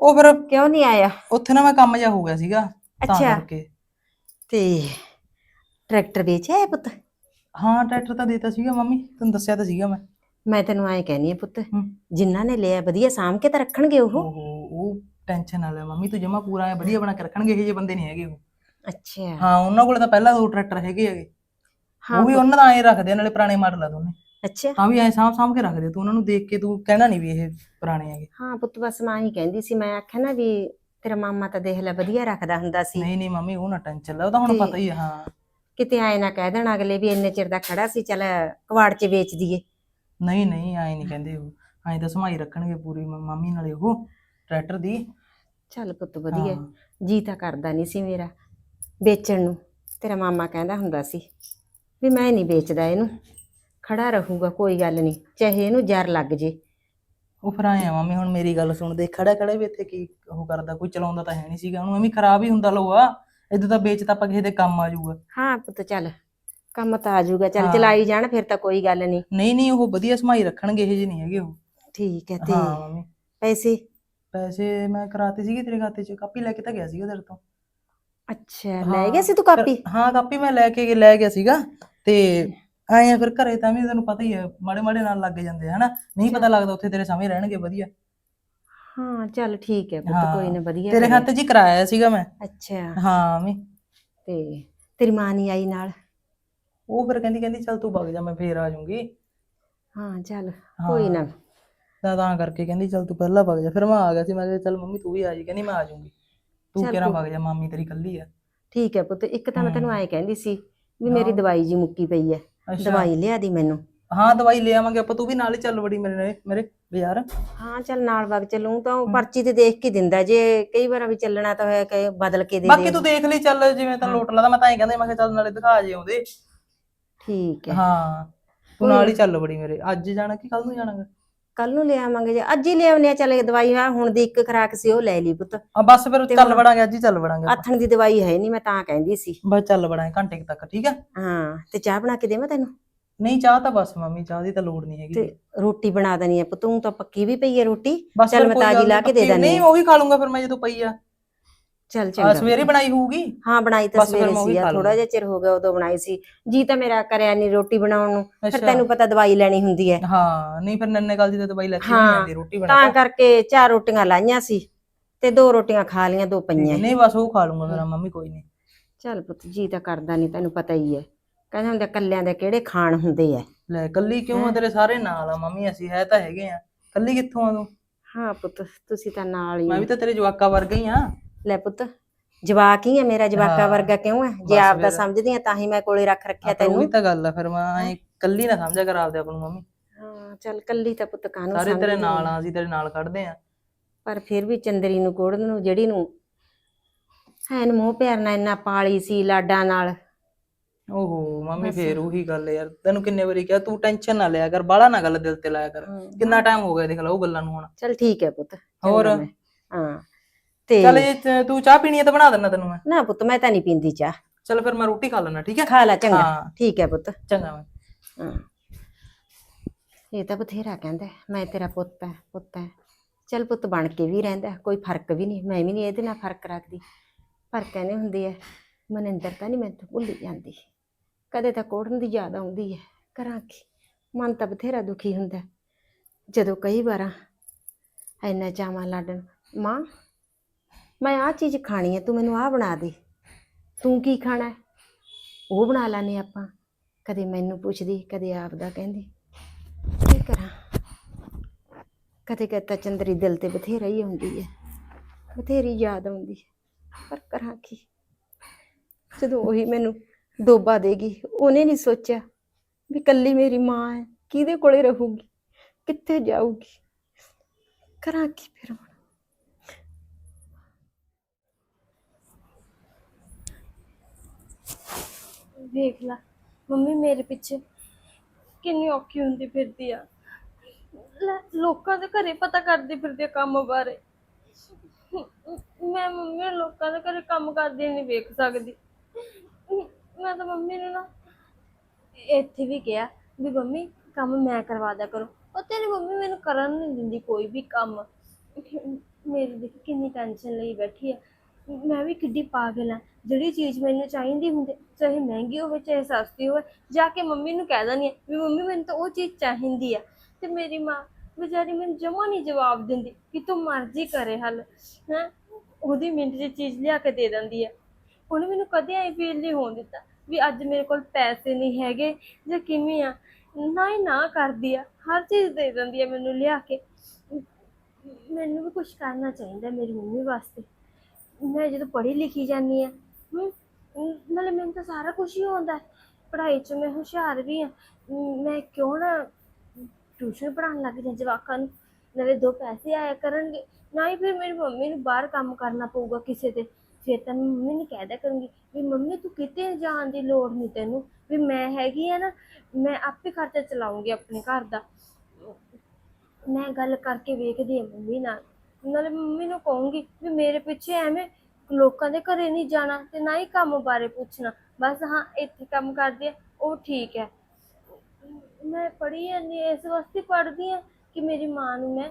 ਉਹ ਫਿਰ ਕਿਉਂ ਨਹੀਂ ਆਇਆ? ਉੱਥੇ ਨਾ ਮੈਂ ਕੰਮ ਜਾ ਹੋ ਗਿਆ ਸੀਗਾ ਤਾਂ ਅੱਛਾ। ਕਰਕੇ। ਤੇ ਟਰੈਕਟਰ ਵੇਚਿਆ ਹੈ ਪੁੱਤ? ਹਾਂ ਟਰੈਕਟਰ ਤਾਂ ਦੇਤਾ ਸੀਗਾ ਮੰਮੀ ਤੁਹਾਨੂੰ ਦੱਸਿਆ ਤਾਂ ਸੀਗਾ ਮੈਂ। ਮੈਂ ਤੈਨੂੰ ਐਂ ਕਹਿਨੀ ਆ ਪੁੱਤ ਹੂੰ। ਜਿਨ੍ਹਾਂ ਨੇ ਲਿਆ ਵਧੀਆ ਸਾਂਭ ਕੇ ਤਾਂ ਰੱਖਣਗੇ ਉਹ। ਉਹ ਉਹ ਟੈਨਸ਼ਨ ਨਾ ਲੈ ਮੰਮੀ ਤੂੰ ਜਮਾ ਪੂਰਾ ਐਂ ਵਧੀਆ ਬਣਾ ਕੇ ਰੱਖਣਗੇ ਇਹ ਜਿਹੇ ਬੰਦੇ ਨਹੀਂ ਹੈਗੇ ਉਹ। ਅੱਛਾ। ਹਾਂ ਉਹਨਾਂ ਕੋਲੇ ਤਾਂ ਪਹਿਲਾਂ ਦੋ ਟਰੈਕਟਰ ਹੈਗੇ ਹੈਗੇ। ਉਹ ਵੀ ਉਹਨਾਂ ਦਾ ਐਂ ਰੱਖਦੇ ਆ, ਨਾਲੇ ਪੁਰਾਣੇ ਮਾਡਲ ਆ ਦੋਨੇ। ਅੱਛਾ। ਹਾਂ ਵੀ ਐਂ ਸਾਂਭ ਸਾਂਭ ਕੇ ਰੱਖਦੇ ਆ, ਤੂੰ ਉਹਨਾਂ ਨੂੰ ਦੇਖ ਕੇ ਤੂੰ ਕਹਿਣਾ ਨਹੀਂ ਵੀ ਇਹ ਪੁਰਾਣੇ ਹੈਗੇ। ਹਾਂ ਪੁੱਤ ਬਸ ਮੈਂ ਹੀ ਕਹਿੰਦੀ ਸੀ ਮੈਂ ਆਖਿਆ ਨਾ ਵੀ ਤੇਰਾ ਮਾਮਾ ਤਾਂ ਦੇਖ ਲੈ ਵਧੀਆ ਰੱਖਦਾ ਹੁੰਦਾ ਸੀ। ਨਹੀਂ ਨਹੀਂ ਮੰਮੀ ਉਹ ਨਾ ਟੈਨਸ਼ਨ ਲੈ ਉਹ ਤਾਂ ਹੁਣ ਤੇ- ਪਤਾ ਹੀ ਆ ਹਾਂ। ਕਿਤੇ ਆਏ ਨਾ ਕਹਿ ਦੇਣ ਅਗਲੇ ਵੀ ਇੰਨੇ ਚਿਰ ਦਾ ਖੜਾ ਸੀ ਚੱਲ ਕਵਾੜ 'ਚ ਵੇਚ ਦਈਏ ਨਹੀਂ ਨਹੀਂ ਐਂ ਨਹੀਂ ਕਹਿੰਦੇ ਉਹ। ਐਂ ਤਾਂ ਸਮਾਈ ਰੱਖਣਗੇ ਪੂਰੀ ਮ- ਮਾਮੀ ਨਾਲੇ ਉਹ ਟਰੈਕਟਰ ਦੀ। ਚੱਲ ਪੁੱਤ ਵਧੀਆ ਹਾਂ। ਜੀ ਤਾਂ ਕਰਦਾ ਨਹੀਂ ਸੀ ਮੇਰਾ ਵੇਚਣ ਨੂੰ। ਤੇਰਾ ਮਾਮਾ ਕਹਿੰਦਾ ਹੁੰਦਾ ਸੀ। ਵੀ ਮੈਂ ਨਹੀਂ ਵੇਚਦਾ ਇਹਨੂੰ। ਖੜਾ ਰਹੂਗਾ ਕੋਈ ਗੱਲ ਨਹੀਂ। ਚਾਹੇ ਇਹਨੂੰ ਜ਼ਰ ਲੱਗ ਜੇ। ਉਹ ਫਿਰ ਆਏ ਆ ਮਾਮੀ ਹੁਣ ਮੇਰੀ ਗੱਲ ਸੁਣ ਦੇ। ਖੜਾ ਖੜਾ ਵੀ ਇੱਥੇ ਕੀ ਉਹ ਕਰਦਾ ਕੋਈ ਚਲਾਉਂਦਾ ਤਾਂ ਹੈ ਨਹੀਂ ਸੀਗਾ। ਉਹਨੂੰ ਐਵੇਂ ਖਰਾਬ ਹੀ ਹੁੰਦਾ ਲੋਆ ਇਦੋਂ ਤਾਂ ਵੇਚ ਤਾਂ ਆਪਾਂ ਕਿਸੇ ਦੇ ਕੰਮ ਆ ਜਾਊਗਾ। ਹਾਂ ਪੁੱਤ ਚੱਲ। ਕੰਮ ਤਾਂ ਆ ਜਾਊਗਾ। ਚੱਲ ਹਾਂ। ਚਲਾਈ ਜਾਣ ਫਿਰ ਤਾਂ ਕੋਈ ਗੱਲ ਨਹੀਂ। ਨਹੀਂ ਨਹੀਂ ਉਹ ਵਧੀਆ ਸਮਾਈ ਰੱਖਣਗੇ ਇਹ ਜਿਹੇ ਨਹੀਂ ਹੈਗੇ ਉਹ। ਠੀਕ ਹੈ ਤੇ ਹਾਂ ਮੰਮੀ। ਪੈਸੇ? ਪੈਸੇ ਮੈਂ ਕਰਾਤੇ ਸੀਗੇ ਤੇਰੇ ਖਾਤੇ 'ਚ। ਕਾਪੀ ਲੈ ਕੇ ਤਾਂ ਗਿਆ ਸੀਗਾ ਤੇਰੇ ਤੋਂ। ਅੱਛਾ ਲੈ ਗਿਆ ਸੀ ਤੂੰ ਕਾਪੀ? ਹਾਂ ਕਾਪੀ ਮੈਂ ਲੈ ਕੇ ਲੈ ਗਿਆ ਸੀਗਾ। ਤੇ ਆਏ ਆ ਫਿਰ ਘਰੇ ਤਾਂ ਵੀ ਤੈਨੂੰ ਪਤਾ ਹੀ ਹੈ ਮਾੜੇ ਮਾੜੇ ਨਾਲ ਲੱਗ ਜਾਂਦੇ ਆ ਹਨਾ? ਨਹੀਂ ਪਤਾ ਲੱਗਦਾ ਉੱਥੇ ਤੇਰੇ ਸਾਹਮਣੇ ਰਹਿਣਗੇ ਵਧੀਆ। ਹਾਂ ਚੱਲ ਠੀਕ ਹੈ ਪੁੱਤ ਕੋਈ ਨਾ ਵਧੀਆ ਤੇਰੇ ਕਰਿਆ। ਖਾਤੇ 'ਚ ਹੀ ਕਰਾਇਆ ਸੀਗਾ ਮੈਂ। ਅੱਛਾ। ਹਾਂ ਮੰਮੀ ਤੇ ਤੇਰੀ ਮਾਂ ਨਹੀਂ ਆਈ ਨਾਲ? ਉਹ ਫਿਰ ਕਹਿੰਦੀ ਕਹਿੰਦੀ ਚੱਲ ਤੂੰ ਵਗ ਜਾ ਮੈਂ ਫੇਰ ਆ ਜਾਊਂਗੀ। ਹਾਂ ਚੱਲ ਕੋਈ ਨਾ। ਤਾਂ ਤਾਂ ਕਰਕੇ ਕਹਿੰਦੀ ਚੱਲ ਤੂੰ ਪਹਿਲਾਂ ਵਗ ਜਾ। ਫਿਰ ਮੈਂ ਆ ਗਿਆ ਸੀ ਮੈਂ ਕਿਹਾ ਚੱਲ ਮੰਮੀ ਤੂੰ ਵੀ ਆ ਜੀ ਕਹਿੰਦੀ ਮੈਂ ਆ ਜਾਊਂਗੀ। ਤੂੰ ਕਿਹੜਾ ਵਗ ਜਾ ਮਾਮੀ ਤੇਰੀ ਕੱਲੀ ਆ। ਠੀਕ ਹੈ ਪੁੱਤ ਇੱਕ ਤਾਂ ਮੈਂ ਤੈਨੂੰ। ਐਂ ਕਹਿੰਦੀ ਸੀ ਵੀ ਮੇਰੀ। ਦਵਾਈ ਜੀ ਮੁੱਕੀ ਪਈ ਅੱਛਾ ਦਵਾਈ ਲਿਆ ਦੀ ਮੈਨੂੰ ਹਾਂ ਦਵਾਈ ਲੈ ਆਵਾਂਗੇ ਆਪਾਂ ਤੂੰ ਵੀ ਨਾਲ ਹੀ ਚੱਲ ਵੜੀ ਮੇਰੇ ਨਾਲ ਮੇਰੇ ਬਾਜ਼ਾਰ ਹਾਂ ਚੱਲ ਨਾਲ ਵਗ ਚੱਲੂੰ ਤਾਂ ਉਹ। ਪਰਚੀ ਤੇ ਦੇਖ ਕੇ ਦਿੰਦਾ ਜੇ ਕਈ ਵਾਰ ਵੀ ਚੱਲਣਾ ਤਾਂ ਹੋਇਆ ਕਿ ਬਦਲ ਕੇ ਦੇ ਬਾਕੀ ਤੂੰ ਦੇਖ ਲਈ ਚੱਲ ਜਿਵੇਂ ਤਾਂ। ਲੋਟ ਲਾਦਾ ਮੈਂ ਤਾਂ ਐਂ ਕਹਿੰਦਾ ਮੈਂ ਕਿਹਾ ਚੱਲ ਨਾਲੇ ਦਿਖਾ ਜੇ ਆਉਂਦੇ ਠੀਕ ਹੈ ਹਾਂ ਤੂੰ ਨਾਲ ਹੀ। ਚੱਲ ਵੜੀ ਮੇਰੇ ਅੱਜ ਜਾਣਾ ਕਿ ਕੱਲ ਨੂੰ ਜਾਣਾ ਕੱਲ ਨੂੰ ਲੈ ਆਵਾਂਗੇ ਜੇ ਅੱਜ ਹੀ ਲੈ ਆਉਨੇ ਆ ਚੱਲ ਦਵਾਈ ਆ ਹੁਣ ਦੀ ਇੱਕ ਖਰਾਕ ਸੀ ਉਹ ਲੈ ਲਈ ਪੁੱਤ। ਆ ਬਸ ਫਿਰ ਤੇ ਚੱਲ ਵੜਾਂਗੇ ਅੱਜ ਹੀ ਚੱਲ ਵੜਾਂਗੇ। ਆਥਣ ਦੀ ਦਵਾਈ ਹੈ ਨਹੀਂ ਮੈਂ ਤਾਂ ਕਹਿੰਦੀ ਸੀ। ਬਸ ਚੱਲ ਵੜਾਂਗੇ ਘੰਟੇ ਕੁ ਤੱਕ ਠੀਕ ਆ? ਹਾਂ ਤੇ ਚਾਹ ਬਣਾ ਕੇ ਦੇਵਾਂ ਤੈਨੂੰ? ਨਹੀਂ ਚਾਹ ਤਾਂ ਬਸ ਮੰਮੀ ਚਾਹ ਦੀ ਤਾਂ ਲੋੜ ਨਹੀਂ ਹੈਗੀ। ਤੇ ਰੋਟੀ ਬਣਾ ਦੇਣੀ ਆ ਪੁੱਤ ਊਂ ਤਾਂ ਪੱਕੀ ਵੀ ਪਈ ਹੈ ਰੋਟੀ। ਬਸ ਚੱਲ ਫਿਰ ਮੈਂ ਕੋਈ ਤਾਜ਼ੀ ਲਾ ਕੇ ਦੇ ਨਹੀਂ ਆ। ਉਹ ਵੀ ਖਾ ਲੂੰਗਾ ਫਿਰ ਮੈਂ ਜਦੋਂ ਪਈ ਆ। ਚੱਲ ਚੰਗਾ। ਸਵੇਰੇ ਬਣਾਈ ਹੋਊਗੀ? ਹਾਂ ਬਣਾਈ ਤਾਂ ਸਵੇਰੇ ਸੀ ਥੋੜਾ। ਜਿਹਾ ਚਿਰ ਹੋ ਗਿਆ ਉਦੋਂ ਬਣਾਈ ਸੀ। ਜੀ ਤਾਂ ਮੇਰਾ ਕਰਿਆ ਨਹੀਂ ਰੋਟੀ ਬਣਾਉਣ ਨੂੰ ਫਿਰ। ਤੈਨੂੰ ਪਤਾ ਦਵਾਈ ਲੈਣੀ ਹੁੰਦੀ ਹੈ। ਹਾਂ ਨਹੀਂ ਫਿਰ ਨੰਨੇ ਕੱਲ ਦੀ ਤਾਂ ਦਵਾਈ ਹਾਂ, ਨਹੀਂ ਜਾਂਦੀ ਰੋਟੀ ਬਣਾ ਤਾਂ। ਕਰਕੇ ਚਾਰ ਰੋਟੀਆਂ ਲਾਈਆਂ ਸੀ ਤੇ ਦੋ ਰੋਟੀਆਂ ਖਾ ਲੀਆਂ ਦੋ ਪਈਆਂ ਨਹੀਂ ਬਸ ਉਹ ਖਾ ਲੂੰਗਾ ਮੇਰਾ ਮੰਮੀ ਕੋਈ ਨਹੀਂ। ਚੱਲ ਪੁੱਤ ਜੀ ਤਾਂ ਕਰਦਾ ਨਹੀਂ ਤੈਨੂੰ ਪਤਾ ਹੀ ਹੈ। ਕਹਿੰਦੇ ਹੁੰਦੇ ਕੱਲਿਆਂ ਦੇ ਕਿਹੜੇ ਖਾਣ ਹੁੰਦੇ ਆ। ਲੈ ਕੱਲੀ ਕਿਉਂ? ਤੇਰੇ ਸਾਰੇ ਨਾਲ ਆ ਮੰਮੀ ਅਸੀਂ ਹੈ ਤਾਂ ਹੈਗੇ ਆ। ਕੱਲੀ ਕਿੱਥੋਂ ਆ ਤੂੰ? ਹਾਂ ਪੁੱਤ ਤੁਸੀਂ ਤਾਂ ਨਾਲ ਹੀ ਮੈਂ ਵੀ। ਤਾਂ ਤੇਰੇ ਜਵਾਕਾ ਵਰਗਾ ਹੀ ਆ। ਲੈ ਪੁੱਤ ਜਵਾਕ ਹੀ ਹੈ ਮੇਰਾ ਜਵਾਕਾ ਹਾਂ, ਵਰਗਾ ਕਿਉਂ ਹੈ ਜੇ ਬਸ ਆਪ ਦਾ ਫਿਰ। ਸਮਝਦੀ ਆ ਤਾਂ ਹੀ ਮੈਂ ਕੋਲੇ ਰੱਖ ਰੱਖਿਆ ਤਾਂ ਉਹੀ ਤੈਨੂੰ। ਤਾਂ ਗੱਲ ਆ ਫਿਰ ਮੈਂ ਐਂ ਕੱਲੀ ਨਾ ਸਮਝਿਆ ਕਰ ਆਪਦੇ ਆਪ ਨੂੰ ਮੰਮੀ। ਹਾਂ ਚੱਲ ਕੱਲੀ ਤਾਂ ਪੁੱਤ ਕਾਹਨੂੰ ਸਾਰੇ ਤੇਰੇ ਸਮਝਦੀ ਨਾਲ ਆ। ਅਸੀਂ ਤੇਰੇ ਨਾਲ ਖੜਦੇ ਆ। ਪਰ ਫਿਰ ਵੀ ਚੰਦਰੀ ਨੂੰ ਕੋੜਨ ਨੂੰ ਜਿਹੜੀ ਨੂੰ ਐਨ ਮੋਹ ਪਿਆਰ ਨਾਲ ਇੰਨਾ ਪਾਲੀ ਸੀ ਲਾਡਾਂ ਨਾਲ। ਓਹੋ ਮੰਮੀ ਬਸ। ਫੇਰ ਉਹੀ ਗੱਲ ਯਾਰ ਤੈਨੂੰ ਕਿੰਨੇ ਵਾਰੀ ਕਿਹਾ ਤੂੰ ਟੈਨਸ਼ਨ ਨਾ ਲਿਆ ਕਰ ਬਾਹਲਾ ਨਾ ਗੱਲ ਦਿਲ ਤੇ ਲਾਇਆ ਕਰ। ਕਿੰਨਾ ਟਾਈਮ ਹੋ ਗਿਆ ਦੇਖ ਲੈ ਉਹ ਗੱਲਾਂ ਨੂੰ ਹੁਣ। ਚੱਲ ਠੀਕ ਹੈ ਪੁੱਤ ਚੰਗਾ ਹੋਰ? ਮੈਂ- ਹਾਂ। ਤੇ ਚੱਲ ਜੇ ਤ- ਤੂੰ ਚਾਹ ਪੀਣੀ ਹੈ ਤਾਂ ਬਣਾ ਦਿੰਦਾ ਤੈਨੂੰ ਮੈਂ। ਨਾ ਪੁੱਤ ਮੈਂ ਤਾਂ ਨਹੀਂ ਪੀਂਦੀ ਚਾਹ। ਚਲ ਫਿਰ ਮੈਂ ਰੋਟੀ ਖਾ ਲੈਣਾ ਠੀਕ ਹੈ? ਖਾ ਲੈ ਚੰਗਾ। ਹਾਂ। ਠੀਕ ਹੈ ਪੁੱਤ। ਚੰਗਾ ਮੈਂ। ਹਾਂ। ਇਹ ਤਾਂ ਬਥੇਰਾ ਕਹਿੰਦਾ ਹੈ, ਮੈਂ ਤੇਰਾ ਪੁੱਤ ਹੈ ਪੁੱਤ ਹੈ। ਚੱਲ ਪੁੱਤ ਬਣ ਕੇ ਵੀ ਰਹਿੰਦਾ ਹੈ, ਕੋਈ ਫ਼ਰਕ ਵੀ ਨਹੀਂ ਮੈਂ ਵੀ ਨਹੀਂ ਇਹਦੇ ਨਾਲ ਫ਼ਰਕ ਰੱਖਦੀ। ਪਰ ਕਹਿੰਦੇ ਹੁੰਦੇ ਆ ਮਨਿੰਦਰ ਤਾਂ ਨਹੀਂ ਮੈਨੂੰ ਭੁੱਲ ਜਾਂਦੀ। ਕਦੇ ਤਾਂ ਕੋੜਨ ਦੀ ਯਾਦ ਆਉਂਦੀ ਹੈ ਕਰਾਂ ਕੀ? ਮਨ ਤਾਂ ਬਥੇਰਾ ਦੁਖੀ ਹੁੰਦਾ ਹੈ। ਜਦੋਂ ਕਈ ਵਾਰਾਂ ਐਨਾ ਚਾਵਾਂ ਲਾਡਣ ਮਾਂ ਮੈਂ ਆਹ ਚੀਜ਼ ਖਾਣੀ ਹੈ, ਤੂੰ ਮੈਨੂੰ ਆਹ ਬਣਾ ਦੇ। ਤੂੰ ਕੀ ਖਾਣਾ ਹੈ? ਉਹ ਬਣਾ ਲਾਨੇ ਆਪਾਂ। ਕਦੇ ਮੈਨੂੰ ਪੁੱਛਦੀ, ਕਦੇ ਆਪ ਦਾ ਕਹਿੰਦੀ। ਕੀ ਕਰਾਂ? ਕਦੇ ਕਦੇ ਚੰਦਰੀ ਦਿਲ ਤੇ ਬਥੇਰਾ ਹੀ ਆਉਂਦੀ ਹੈ। ਬਥੇਰੀ ਯਾਦ ਆਉਂਦੀ ਹੈ। ਪਰ ਕਰਾਂ ਕੀ? ਜਦੋਂ ਉਹੀ ਮੈਨੂੰ ਡੋਬਾ ਦੇਗੀ, ਉਹਨੇ ਨਹੀਂ ਸੋਚਿਆ ਵੀ ਕੱਲੀ ਮੇਰੀ ਮਾਂ ਹੈ, ਕਿਹਦੇ ਕੋਲੇ ਰਹੂਗੀ, ਕਿੱਥੇ ਜਾਊਗੀ? ਕਰਾਂ ਕੀ ਫਿਰ ਹੁਣ? ਵੇਖ ਲਾ। ਮੰਮੀ ਮੇਰੇ ਪਿੱਛੇ ਕਿੰਨੀ ਔਖੀ ਹੁੰਦੀ ਫਿਰਦੀ ਆ। ਲੈ, ਲੋਕਾਂ ਦੇ ਘਰੇ ਪਤਾ ਕਰਦੀ ਫਿਰਦੀ ਆ ਕੰਮ ਬਾਰੇ। ਮੈਂ ਮੰਮੀ ਨੂੰ ਲੋਕਾਂ ਦੇ ਘਰੇ ਕੰਮ ਕਰਦੀ ਨਹੀਂ ਵੇਖ ਸਕਦੀ। ਮੈਂ ਤਾਂ ਮੰਮੀ ਨੂੰ ਨਾ ਇੱਥੇ ਵੀ ਕਿਹਾ ਵੀ ਮੰਮੀ ਕੰਮ ਮੈਂ ਕਰਵਾ ਦਿਆ ਕਰੋ। ਉਹ ਤੇਰੀ ਮੰਮੀ ਮੈਨੂੰ ਕਰਨ ਨਹੀਂ ਦਿੰਦੀ ਕੋਈ ਵੀ ਕੰਮ। ਮੇਰੀ ਦੇਖ ਕਿੰਨੀ ਟੈਨਸ਼ਨ ਲਈ ਬੈਠੀ ਆ। ਮੈਂ ਵੀ ਕਿੱਡੀ ਪਾਗਲ ਆ ਜਿਹੜੀ ਚੀਜ਼ ਮੈਨੂੰ ਚਾਹੀਦੀ ਹੁੰਦੀ, ਚਾਹੇ ਮਹਿੰਗੀ ਹੋਵੇ, ਚਾਹੇ ਸਸਤੀ ਹੋਵੇ, ਜਾ ਕੇ ਮੰਮੀ ਨੂੰ ਕਹਿ ਦਿੰਦੀ ਆ ਵੀ ਮੰਮੀ, ਮੈਨੂੰ ਤਾਂ ਉਹ ਚੀਜ਼ ਚਾਹੀਦੀ ਆ। ਤੇ ਮੇਰੀ ਮਾਂ ਵਿਚਾਰੀ ਮੈਨੂੰ ਜਮਾ ਨਹੀਂ ਜਵਾਬ ਦਿੰਦੀ ਕਿ ਤੂੰ ਮਰਜ਼ੀ ਕਰੇ ਹੱਲ, ਹੈ। ਉਹਦੀ ਮਿੰਟ 'ਚ ਚੀਜ਼ ਲਿਆ ਕੇ ਦੇ ਦਿੰਦੀ ਆ। ਉਹਨੇ ਮੈਨੂੰ ਕਦੇ ਐ ਫੀਲ ਨਹੀਂ ਹੋਣ ਦਿੱਤਾ ਵੀ ਅੱਜ ਮੇਰੇ ਕੋਲ ਪੈਸੇ ਨਹੀਂ ਹੈਗੇ ਜਾਂ ਕਿਵੇਂ ਆ। ਨਾ ਹੀ ਨਾ ਕਰਦੀ ਆ, ਹਰ ਚੀਜ਼ ਦੇ ਦਿੰਦੀ ਆ ਮੈਨੂੰ ਲਿਆ ਕੇ। ਮੈਨੂੰ ਵੀ ਕੁਝ ਕਰਨਾ ਚਾਹੀਦਾ ਮੇਰੀ ਮੰਮੀ ਵਾਸਤੇ। ਮੈਂ ਜਦੋਂ ਪੜ੍ਹੀ ਲਿਖੀ ਜਾਂਦੀ ਆ ਹੂੰ ਨਾਲੇ ਮੈਨੂੰ ਤਾਂ ਸਾਰਾ ਕੁਝ ਹੀ ਆਉਂਦਾ ਹੈ। ਪੜ੍ਹਾਈ 'ਚ ਮੈਂ ਹੁਸ਼ਿਆਰ ਵੀ ਆ ਮੈਂ ਕਿਉਂ ਨਾ ਟਿਊਸ਼ਨ ਪੜ੍ਹਾਉਣ ਲੱਗ ਜਾਂ ਜਵਾਕਾਂ ਨੂੰ? ਨਾਲੇ ਦੋ ਪੈਸੇ ਆਇਆ ਕਰਨਗੇ। ਨਾ ਹੀ ਫਿਰ ਮੇਰੀ ਮੰਮੀ ਨੂੰ ਬਾਹਰ ਕੰਮ ਕਰਨਾ ਪਊਗਾ ਕਿਸੇ ਤੇ। ਫਿਰ ਤਾਂ ਮੈਂ ਮੰਮੀ ਨੂੰ ਕਹਿ ਦਿਆ ਕਰੂੰਗੀ ਵੀ ਮੰਮੀ, ਤੂੰ ਕਿਤੇ ਜਾਣ ਦੀ ਲੋੜ ਨਹੀਂ ਤੈਨੂੰ? ਵੀ ਮੈਂ ਹੈਗੀ ਆ ਨਾ, ਮੈਂ ਆਪੇ ਖਰਚਾ ਚਲਾਉਂਗੀ ਆਪਣੇ ਘਰ ਦਾ। ਮੈਂ ਗੱਲ ਕਰਕੇ ਵੇਖਦੀ ਹਾਂ ਮੰਮੀ ਨਾਲ। ਨਾਲੇ ਮੰਮੀ ਨੂੰ ਕਹੂੰਗੀ ਵੀ ਮੇਰੇ ਪਿੱਛੇ ਐਵੇਂ ਲੋਕਾਂ ਦੇ ਘਰੇ ਨਹੀਂ ਜਾਣਾ ਤੇ ਨਾ ਹੀ ਕੰਮ ਬਾਰੇ ਪੁੱਛਣਾ। ਬਸ ਹਾਂ ਇੱਥੇ ਕੰਮ ਕਰਦੇ ਆ ਉਹ ਠੀਕ ਹੈ। ਮੈਂ ਪੜ੍ਹੀ ਜਾਂਦੀ ਹਾਂ, ਇਸ ਵਾਸਤੇ ਪੜ੍ਹਦੀ ਆ ਕਿ ਮੇਰੀ ਮਾਂ ਨੂੰ ਮੈਂ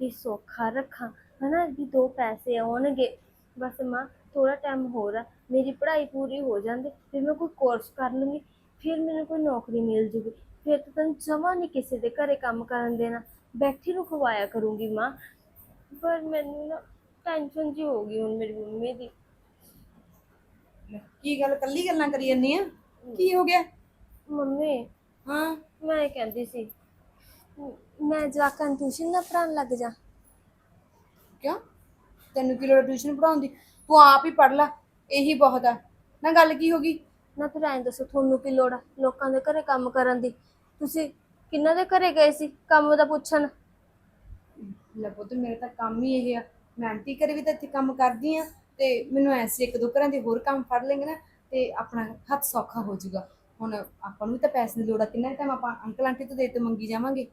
ਵੀ ਸੌਖਾ ਰੱਖਾਂ ਹਨਾ ਵੀ ਦੋ ਪੈਸੇ ਆਉਣਗੇ। ਬਸ ਮਾਂ ਥੋੜਾ ਟਾਈਮ ਹੋਰ ਆ ਮੇਰੀ ਪੜ੍ਹਾਈ ਪੂਰੀ ਹੋ ਜਾਂਦੀ ਫਿਰ ਮੈਂ ਕੋਈ ਕੋਰਸ ਕਰ ਲੂੰਗੀ ਫਿਰ ਮੈਨੂੰ ਕੋਈ ਨੌਕਰੀ ਮਿਲ ਜੂਗੀ। ਫਿਰ ਤਾਂ ਤੈਨੂੰ ਜਮਾ ਨਹੀਂ ਕਿਸੇ ਦੇ ਘਰੇ ਕੰਮ ਕਰਨ ਦੇਣਾ। ਬੈਠੀ ਨੂੰ ਖਵਾਇਆ ਕਰੂੰਗੀ ਮਾਂ। ਪਰ ਮੈਨੂੰ ਨਾ ਟੈਨਸ਼ਨ ਜੀ ਹੋ ਗਈ ਹੁਣ ਮੇਰੀ ਮੰਮੀ ਦੀ। ਕੀ ਗੱਲ ਕੱਲੀ ਗੱਲਾਂ ਕਰੀ ਜੰਨੀ ਆ? ਕੀ ਹੋ ਗਿਆ? ਮੰਮੀ ਹਾਂ। ਮੈਂ ਕਹਿੰਦੀ ਸੀ ਮ- ਜਵਾਕਾਂ ਨੂੰ ਟਿਊਸ਼ਨ ਨਾ ਪੜ੍ਹਾਉਣ ਲੱਗ ਜਾ। ਕਿਉਂ? ਤੈਨੂੰ ਕੀ ਲੋੜ ਟਿਊਸ਼ਨ ਪੜਾਉਣ ਦੀ? ਤੂੰ ਆਪ ਹੀ ਪੜ ਲੈ ਇਹੀ ਬਹੁਤ ਆ। ਨਾ ਗੱਲ ਕੀ ਹੋ ਗਈ? ਨਾ ਫਿਰ ਐਂ ਦੱਸੋ ਤੁਹਾਨੂੰ ਕੀ ਲੋੜ ਆ ਲੋਕਾਂ ਦੇ ਘਰੇ ਕੰਮ ਕਰਨ ਦੀ? ਤੁਸੀਂ ਕਿੰਨਾ ਦੇ ਘਰੇ ਗਏ ਸੀ ਕੰਮ ਦਾ ਪੁੱਛਣ? ਲੈ ਪੁੱਤ, ਮੇਰਾ ਤਾਂ ਕੰਮ ਹੀ ਇਹ ਆ। ਮੈਂ ਆਂਟੀ ਘਰੇ ਵੀ ਤਾਂ ਇੱਥੇ ਕੰਮ ਕਰਦੀ ਆ ਤੇ ਮੈਨੂੰ ਐਸੇ ਇੱਕ ਦੋ ਘਰਾਂ ਦੇ ਹੋਰ ਕੰਮ ਫੜ ਲੈਂਗੇ ਨਾ ਤੇ ਆਪਣਾ ਹੱਥ ਸੌਖਾ ਹੋ ਜਾਊਗਾ। ਹੁਣ ਆਪਾਂ ਨੂੰ ਵੀ ਤਾਂ ਪੈਸੇ ਦੀ ਲੋੜ ਆ, ਕਿੰਨਾ ਟਾਈਮ ਆਪਾਂ ਅੰਕਲ ਆਂਟੀ ਤੋਂ ਦੇ ਤੇ ਮੰਗੀ ਜਾਵਾਂਗੇ?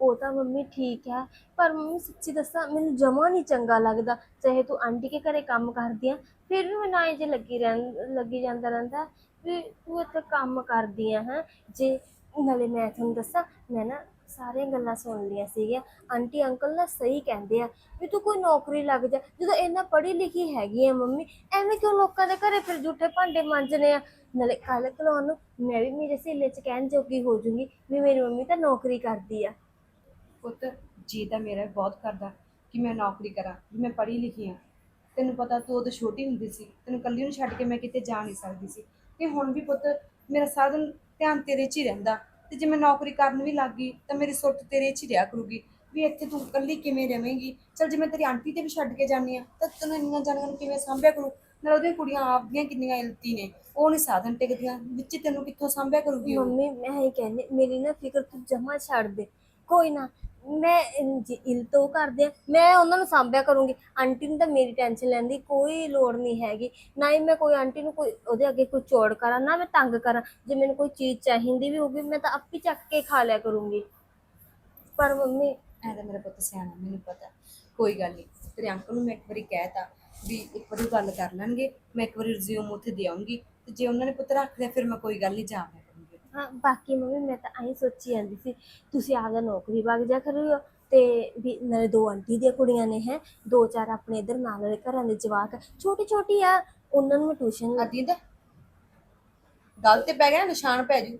ਉਹ ਤਾਂ ਮੰਮੀ ਠੀਕ ਹੈ ਪਰ ਮੰਮੀ ਸੱਚੀ ਦੱਸਾਂ, ਮੈਨੂੰ ਜਮਾ ਨਹੀਂ ਚੰਗਾ ਲੱਗਦਾ। ਚਾਹੇ ਤੂੰ ਆਂਟੀ ਕੇ ਘਰੇ ਕੰਮ ਕਰਦੀ ਆ, ਫਿਰ ਵੀ ਮੈਨੂੰ ਐਂ ਜੇ ਲੱਗੀ ਰਹਿ ਲੱਗੀ ਜਾਂਦਾ ਰਹਿੰਦਾ ਵੀ ਤੂੰ ਇੱਥੇ ਕੰਮ ਕਰਦੀ ਆ, ਹੈ। ਜੇ ਨਾਲੇ ਮੈਂ ਤੁਹਾਨੂੰ ਦੱਸਾਂ, ਮੈਂ ਨਾ ਸਾਰੀਆਂ ਗੱਲਾਂ ਸੁਣ ਲਈਆਂ ਸੀਗੀਆਂ। ਆਂਟੀ, ਅੰਕਲ ਨਾ ਸਹੀ ਕਹਿੰਦੇ ਆ ਵੀ ਤੂੰ ਕੋਈ ਨੌਕਰੀ ਲੱਗ ਜਾ। ਜਦੋਂ ਇੰਨਾ ਪੜ੍ਹੀ ਲਿਖੀ ਹੈਗੀ ਆ ਮੰਮੀ, ਐਵੇਂ ਕਿਉਂ ਲੋਕਾਂ ਦੇ ਘਰੇ ਫਿਰ ਝੂਠੇ ਭਾਂਡੇ ਮਾਂਜਣੇ ਆ? ਨਾਲੇ ਕੱਲ ਕਲੋਂ ਨੂੰ ਮੈਂ ਵੀ ਮੇਰੇ ਸਹੇਲੇ ਚ ਕਹਿਣ ਜੋਗੀ ਹੋ ਜੂੰਗੀ ਵੀ ਮੇਰੀ ਮੰਮੀ ਤਾਂ ਨੌਕਰੀ ਕਰਦੀ ਆ। ਪੁੱਤ, ਜੀ ਤਾਂ ਮੇਰਾ ਬਹੁਤ ਕਰਦਾ ਕਿ ਮੈਂ ਨੌਕਰੀ ਕਰਾਂ, ਵੀ ਮੈਂ ਪੜ੍ਹੀ ਲਿਖੀ ਹਾਂ ਤੈਨੂੰ ਪਤਾ ਤੂੰ ਉਦੋਂ ਛੋਟੀ ਹੁੰਦੀ ਸੀ, ਤੈਨੂੰ ਕੱਲੀ ਨੂੰ ਛੱਡ ਕੇ ਮੈਂ ਕਿਤੇ ਜਾ ਨਹੀਂ ਸਕਦੀ ਸੀ। ਤੇ ਹੁਣ ਵੀ ਪੁੱਤ, ਮੇਰਾ ਸਾਰਾ ਦਿਨ ਧਿਆਨ ਤੇਰੇ 'ਚ ਹੀ ਰਹਿੰਦਾ। ਤੇ ਜੇ ਮੈਂ ਨੌਕਰੀ ਕਰਨ ਵੀ ਲੱਗ ਗਈ, ਤਾਂ ਮੇਰੀ ਸੁਰਤ ਤੇਰੇ 'ਚ ਹੀ ਰਿਹਾ ਕਰੂਗੀ। ਵੀ ਇੱਥੇ ਤੂੰ ਇਕੱਲੀ ਕਿਵੇਂ ਰਵੇਂਗੀ ਚਲ ਜੇ ਮੈਂ ਤੇਰੀ ਆਂਟੀ ਤੇ ਵੀ ਛੱਡ ਕੇ ਜਾਂਦੀ ਆ ਤਾਂ ਤੈਨੂੰ ਇੰਨੀਆਂ ਜਾਣੀਆਂ ਨੂੰ ਕਿਵੇਂ ਸਾਂਭਿਆ ਕਰੂ? ਨਾਲ ਉਹਦੀਆਂ ਕੁੜੀਆਂ ਆਪਦੀਆਂ ਕਿੰਨੀਆਂ ਇਲਤੀ ਨੇ, ਉਹ ਨਹੀਂ ਸਾਧਨ ਟਿਕਦੀਆਂ। ਵਿੱਚ ਤੈਨੂੰ ਕਿੱਥੋਂ ਸਾਂਭਿਆ ਕਰੂਗੀ ਉਹ? ਮੰਮੀ, ਮੈਂ ਇਹ ਕਹਿੰਦੀ, ਮੇਰੀ ਨਾ ਫਿਕਰ ਤੂੰ ਜਮਾ ਛੱਡ ਦੇ। ਕੋਈ ਨਾ ਮੈਂ ਜੇ, ਇਲ ਤੋਂ ਕਰਦੇ ਆ। ਮੈਂ ਉਹਨਾਂ ਨੂੰ ਸਾਂਭਿਆ ਕਰੂੰਗੀ। ਆਂਟੀ ਨੂੰ ਤਾਂ ਮੇਰੀ ਟੈਨਸ਼ਨ ਲੈਣ ਦੀ ਕੋਈ ਲੋੜ ਨਹੀਂ ਹੈਗੀ। ਨਾ ਹੀ ਮੈਂ ਕੋਈ ਆਂਟੀ ਨੂੰ ਕੋਈ ਉਹਦੇ ਅੱਗੇ ਕੋਈ ਚੋੜ ਕਰਾਂ, ਨਾ ਮੈਂ ਤੰਗ ਕਰਾਂ। ਜੇ ਮੈਨੂੰ ਕੋਈ ਚੀਜ਼ ਚਾਹੀਦੀ ਵੀ ਹੋਊਗੀ, ਮੈਂ ਤਾਂ ਆਪੇ ਚੱਕ ਕੇ ਖਾ ਲਿਆ ਕਰੂੰਗੀ। ਪਰ ਮੰਮੀ ਐ ਤਾਂ ਮੇਰਾ ਪੁੱਤ ਸਿਆਣਾ, ਮੈਨੂੰ ਪਤਾ। ਕੋਈ ਗੱਲ ਨਹੀਂ। ਤੇਰੇ ਅੰਕਲ ਨੂੰ ਮੈਂ ਇੱਕ ਵਾਰੀ ਕਹਿਤਾ ਵੀ ਇੱਕ ਵਾਰੀ ਗੱਲ ਕਰ ਲੈਣਗੇ। ਮੈਂ ਇੱਕ ਵਾਰੀ ਰਿਜ਼ਿਊਮ ਉੱਥੇ ਦੇ ਆਉਂਗੀ ਤੇ ਜੇ ਉਹਨਾਂ ਨੇ ਪੁੱਤ ਰੱਖ ਲਿਆ, ਫਿਰ ਮੈਂ ਕੋਈ ਗੱਲ ਨਹੀਂ ਜਾਵਾਂ ਹਾਂ ਬਾਕੀ ਮੰਮੀ ਮੈਂ ਤਾਂ ਐਂ ਸੋਚੀ ਜਾਂਦੀ ਸੀ ਤੁਸੀਂ ਆਪਦਾ ਨੌਕਰੀ ਵਗ ਜਾ ਕਰਿਓ ਤੇ ਵੀ ਨਾਲੇ ਦੋ ਆਂਟੀ ਦੀਆਂ ਕੁੜੀਆਂ ਨੇ ਹੈ ਦੋ ਚਾਰ ਆਪਣੇ ਇਧਰ ਨਾਲ ਵਾਲੇ ਘਰਾਂ ਦੇ ਜਵਾਕ ਛੋਟੀ ਛੋਟੀ ਆ ਉਹਨਾਂ ਨੂੰ ਟਿਊਸ਼ਨ ਅਦੀਦ ਗੱਲ ਤੇ ਪੈ ਗਿਆ ਨਾ ਨਿਸ਼ਾਨ ਪੈ ਜੂ।